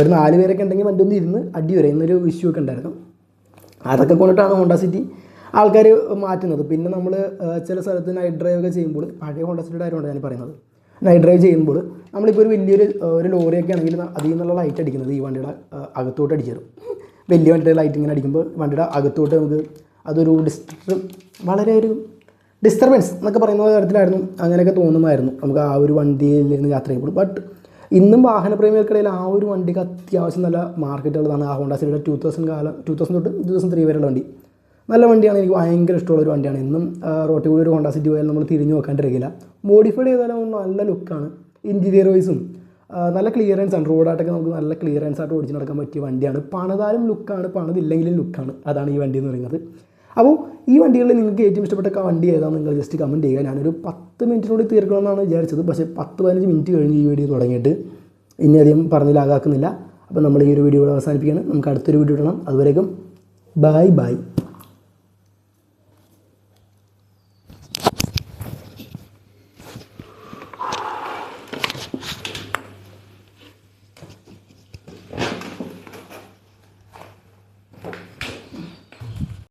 ഒരു നാല് പേരൊക്കെ ഉണ്ടെങ്കിൽ വണ്ടി ഒന്ന് ഇരുന്ന് അടി വരെ എന്നൊരു ഇഷ്യൂ ഒക്കെ ഉണ്ടായിരുന്നു. അതൊക്കെ കൊണ്ടിട്ടാണ് ഹോണ്ട സിറ്റി ആൾക്കാർ മാറ്റുന്നത്. പിന്നെ നമ്മൾ ചില സ്ഥലത്ത് നൈറ്റ് ഡ്രൈവ് ഒക്കെ ചെയ്യുമ്പോൾ പഴയ ഹോണ്ട സിറ്റിയുടെ കാര്യമാണ് ഞാൻ പറയുന്നത്. നൈറ്റ് ഡ്രൈവ് ചെയ്യുമ്പോൾ നമ്മളിപ്പോൾ ഒരു വലിയൊരു ഒരു ലോറിയൊക്കെ ആണെങ്കിൽ അതിൽ നിന്നുള്ള ലൈറ്റ് അടിക്കുന്നത് ഈ വണ്ടിയുടെ അകത്തോട്ട് അടിച്ചു വലിയ വണ്ടിയുടെ ലൈറ്റ് ഇങ്ങനെ അടിക്കുമ്പോൾ വണ്ടിയുടെ അകത്തോട്ട് നമുക്ക് അതൊരു ഡിസ്റ്റർബ് വളരെ ഒരു ഡിസ്റ്റർബൻസ് എന്നൊക്കെ പറയുന്ന തരത്തിലായിരുന്നു അങ്ങനെയൊക്കെ തോന്നുമായിരുന്നു. നമുക്ക് ആ ഒരു വണ്ടിയിൽ നിന്ന് യാത്ര ചെയ്യുമ്പോൾ. ബട്ട് ഇന്നും വാഹന വാഹനപ്രേമികൾക്കിടയിൽ ആ ഒരു വണ്ടിക്ക് അത്യാവശ്യം നല്ല മാർക്കറ്റുള്ളതാണ്. ആ ഹോണ്ട സിറ്റിയുടെ ടൂ തൗസൻഡ് കാലം ടൂ തൗസൻഡ് തൊട്ട് ടൂ തൗസൻഡ് ത്രീ വരെയുള്ള വണ്ടി. നല്ല വണ്ടിയാണ്. എനിക്ക് ഭയങ്കര ഇഷ്ടമുള്ള ഒരു വണ്ടിയാണ്. ഇന്നും റോട്ടി കൂടി ഒരു ഹോണ്ട സിറ്റി പോയാൽ നമ്മൾ തിരിഞ്ഞു നോക്കാണ്ടിരിക്കില്ല. മോഡിഫൈ ചെയ്താലും നല്ല ലുക്കാണ് ഇന്റീരിയർ വൈസും നല്ല ക്ലിയറൻസ് ആണ്. റോഡായിട്ടൊക്കെ നമുക്ക് നല്ല ക്ലിയറൻസ് ആയിട്ട് ഓടിച്ചു നടക്കാൻ പറ്റിയ വണ്ടിയാണ്. പണിതാലും ലുക്കാണ് പണിതില്ലെങ്കിലും ലുക്കാണ് അതാണ് ഈ വണ്ടി എന്ന് പറയുന്നത്. അപ്പോൾ ഈ വണ്ടികളിൽ നിങ്ങൾക്ക് ഏറ്റവും ഇഷ്ടപ്പെട്ട വണ്ടി ഏതാണ് നിങ്ങൾ ജസ്റ്റ് കമന്റ് ചെയ്യുക. ഞാനൊരു പത്ത് മിനിറ്റിനുള്ളിൽ തീർക്കണമെന്നാണ് വിചാരിച്ചത്. പക്ഷേ പത്ത് പതിനഞ്ച് മിനിറ്റ് കഴിഞ്ഞ് ഈ വീഡിയോ തുടങ്ങിയിട്ട് ഇനി അധികം പറഞ്ഞ് ലാഗാക്കുന്നില്ല. അപ്പോൾ നമ്മൾ ഈ ഒരു വീഡിയോ അവസാനിപ്പിക്കുകയാണ്. നമുക്ക് അടുത്തൊരു വീഡിയോ ഇടണം. അതുവരേക്കും ബായ് ബൈ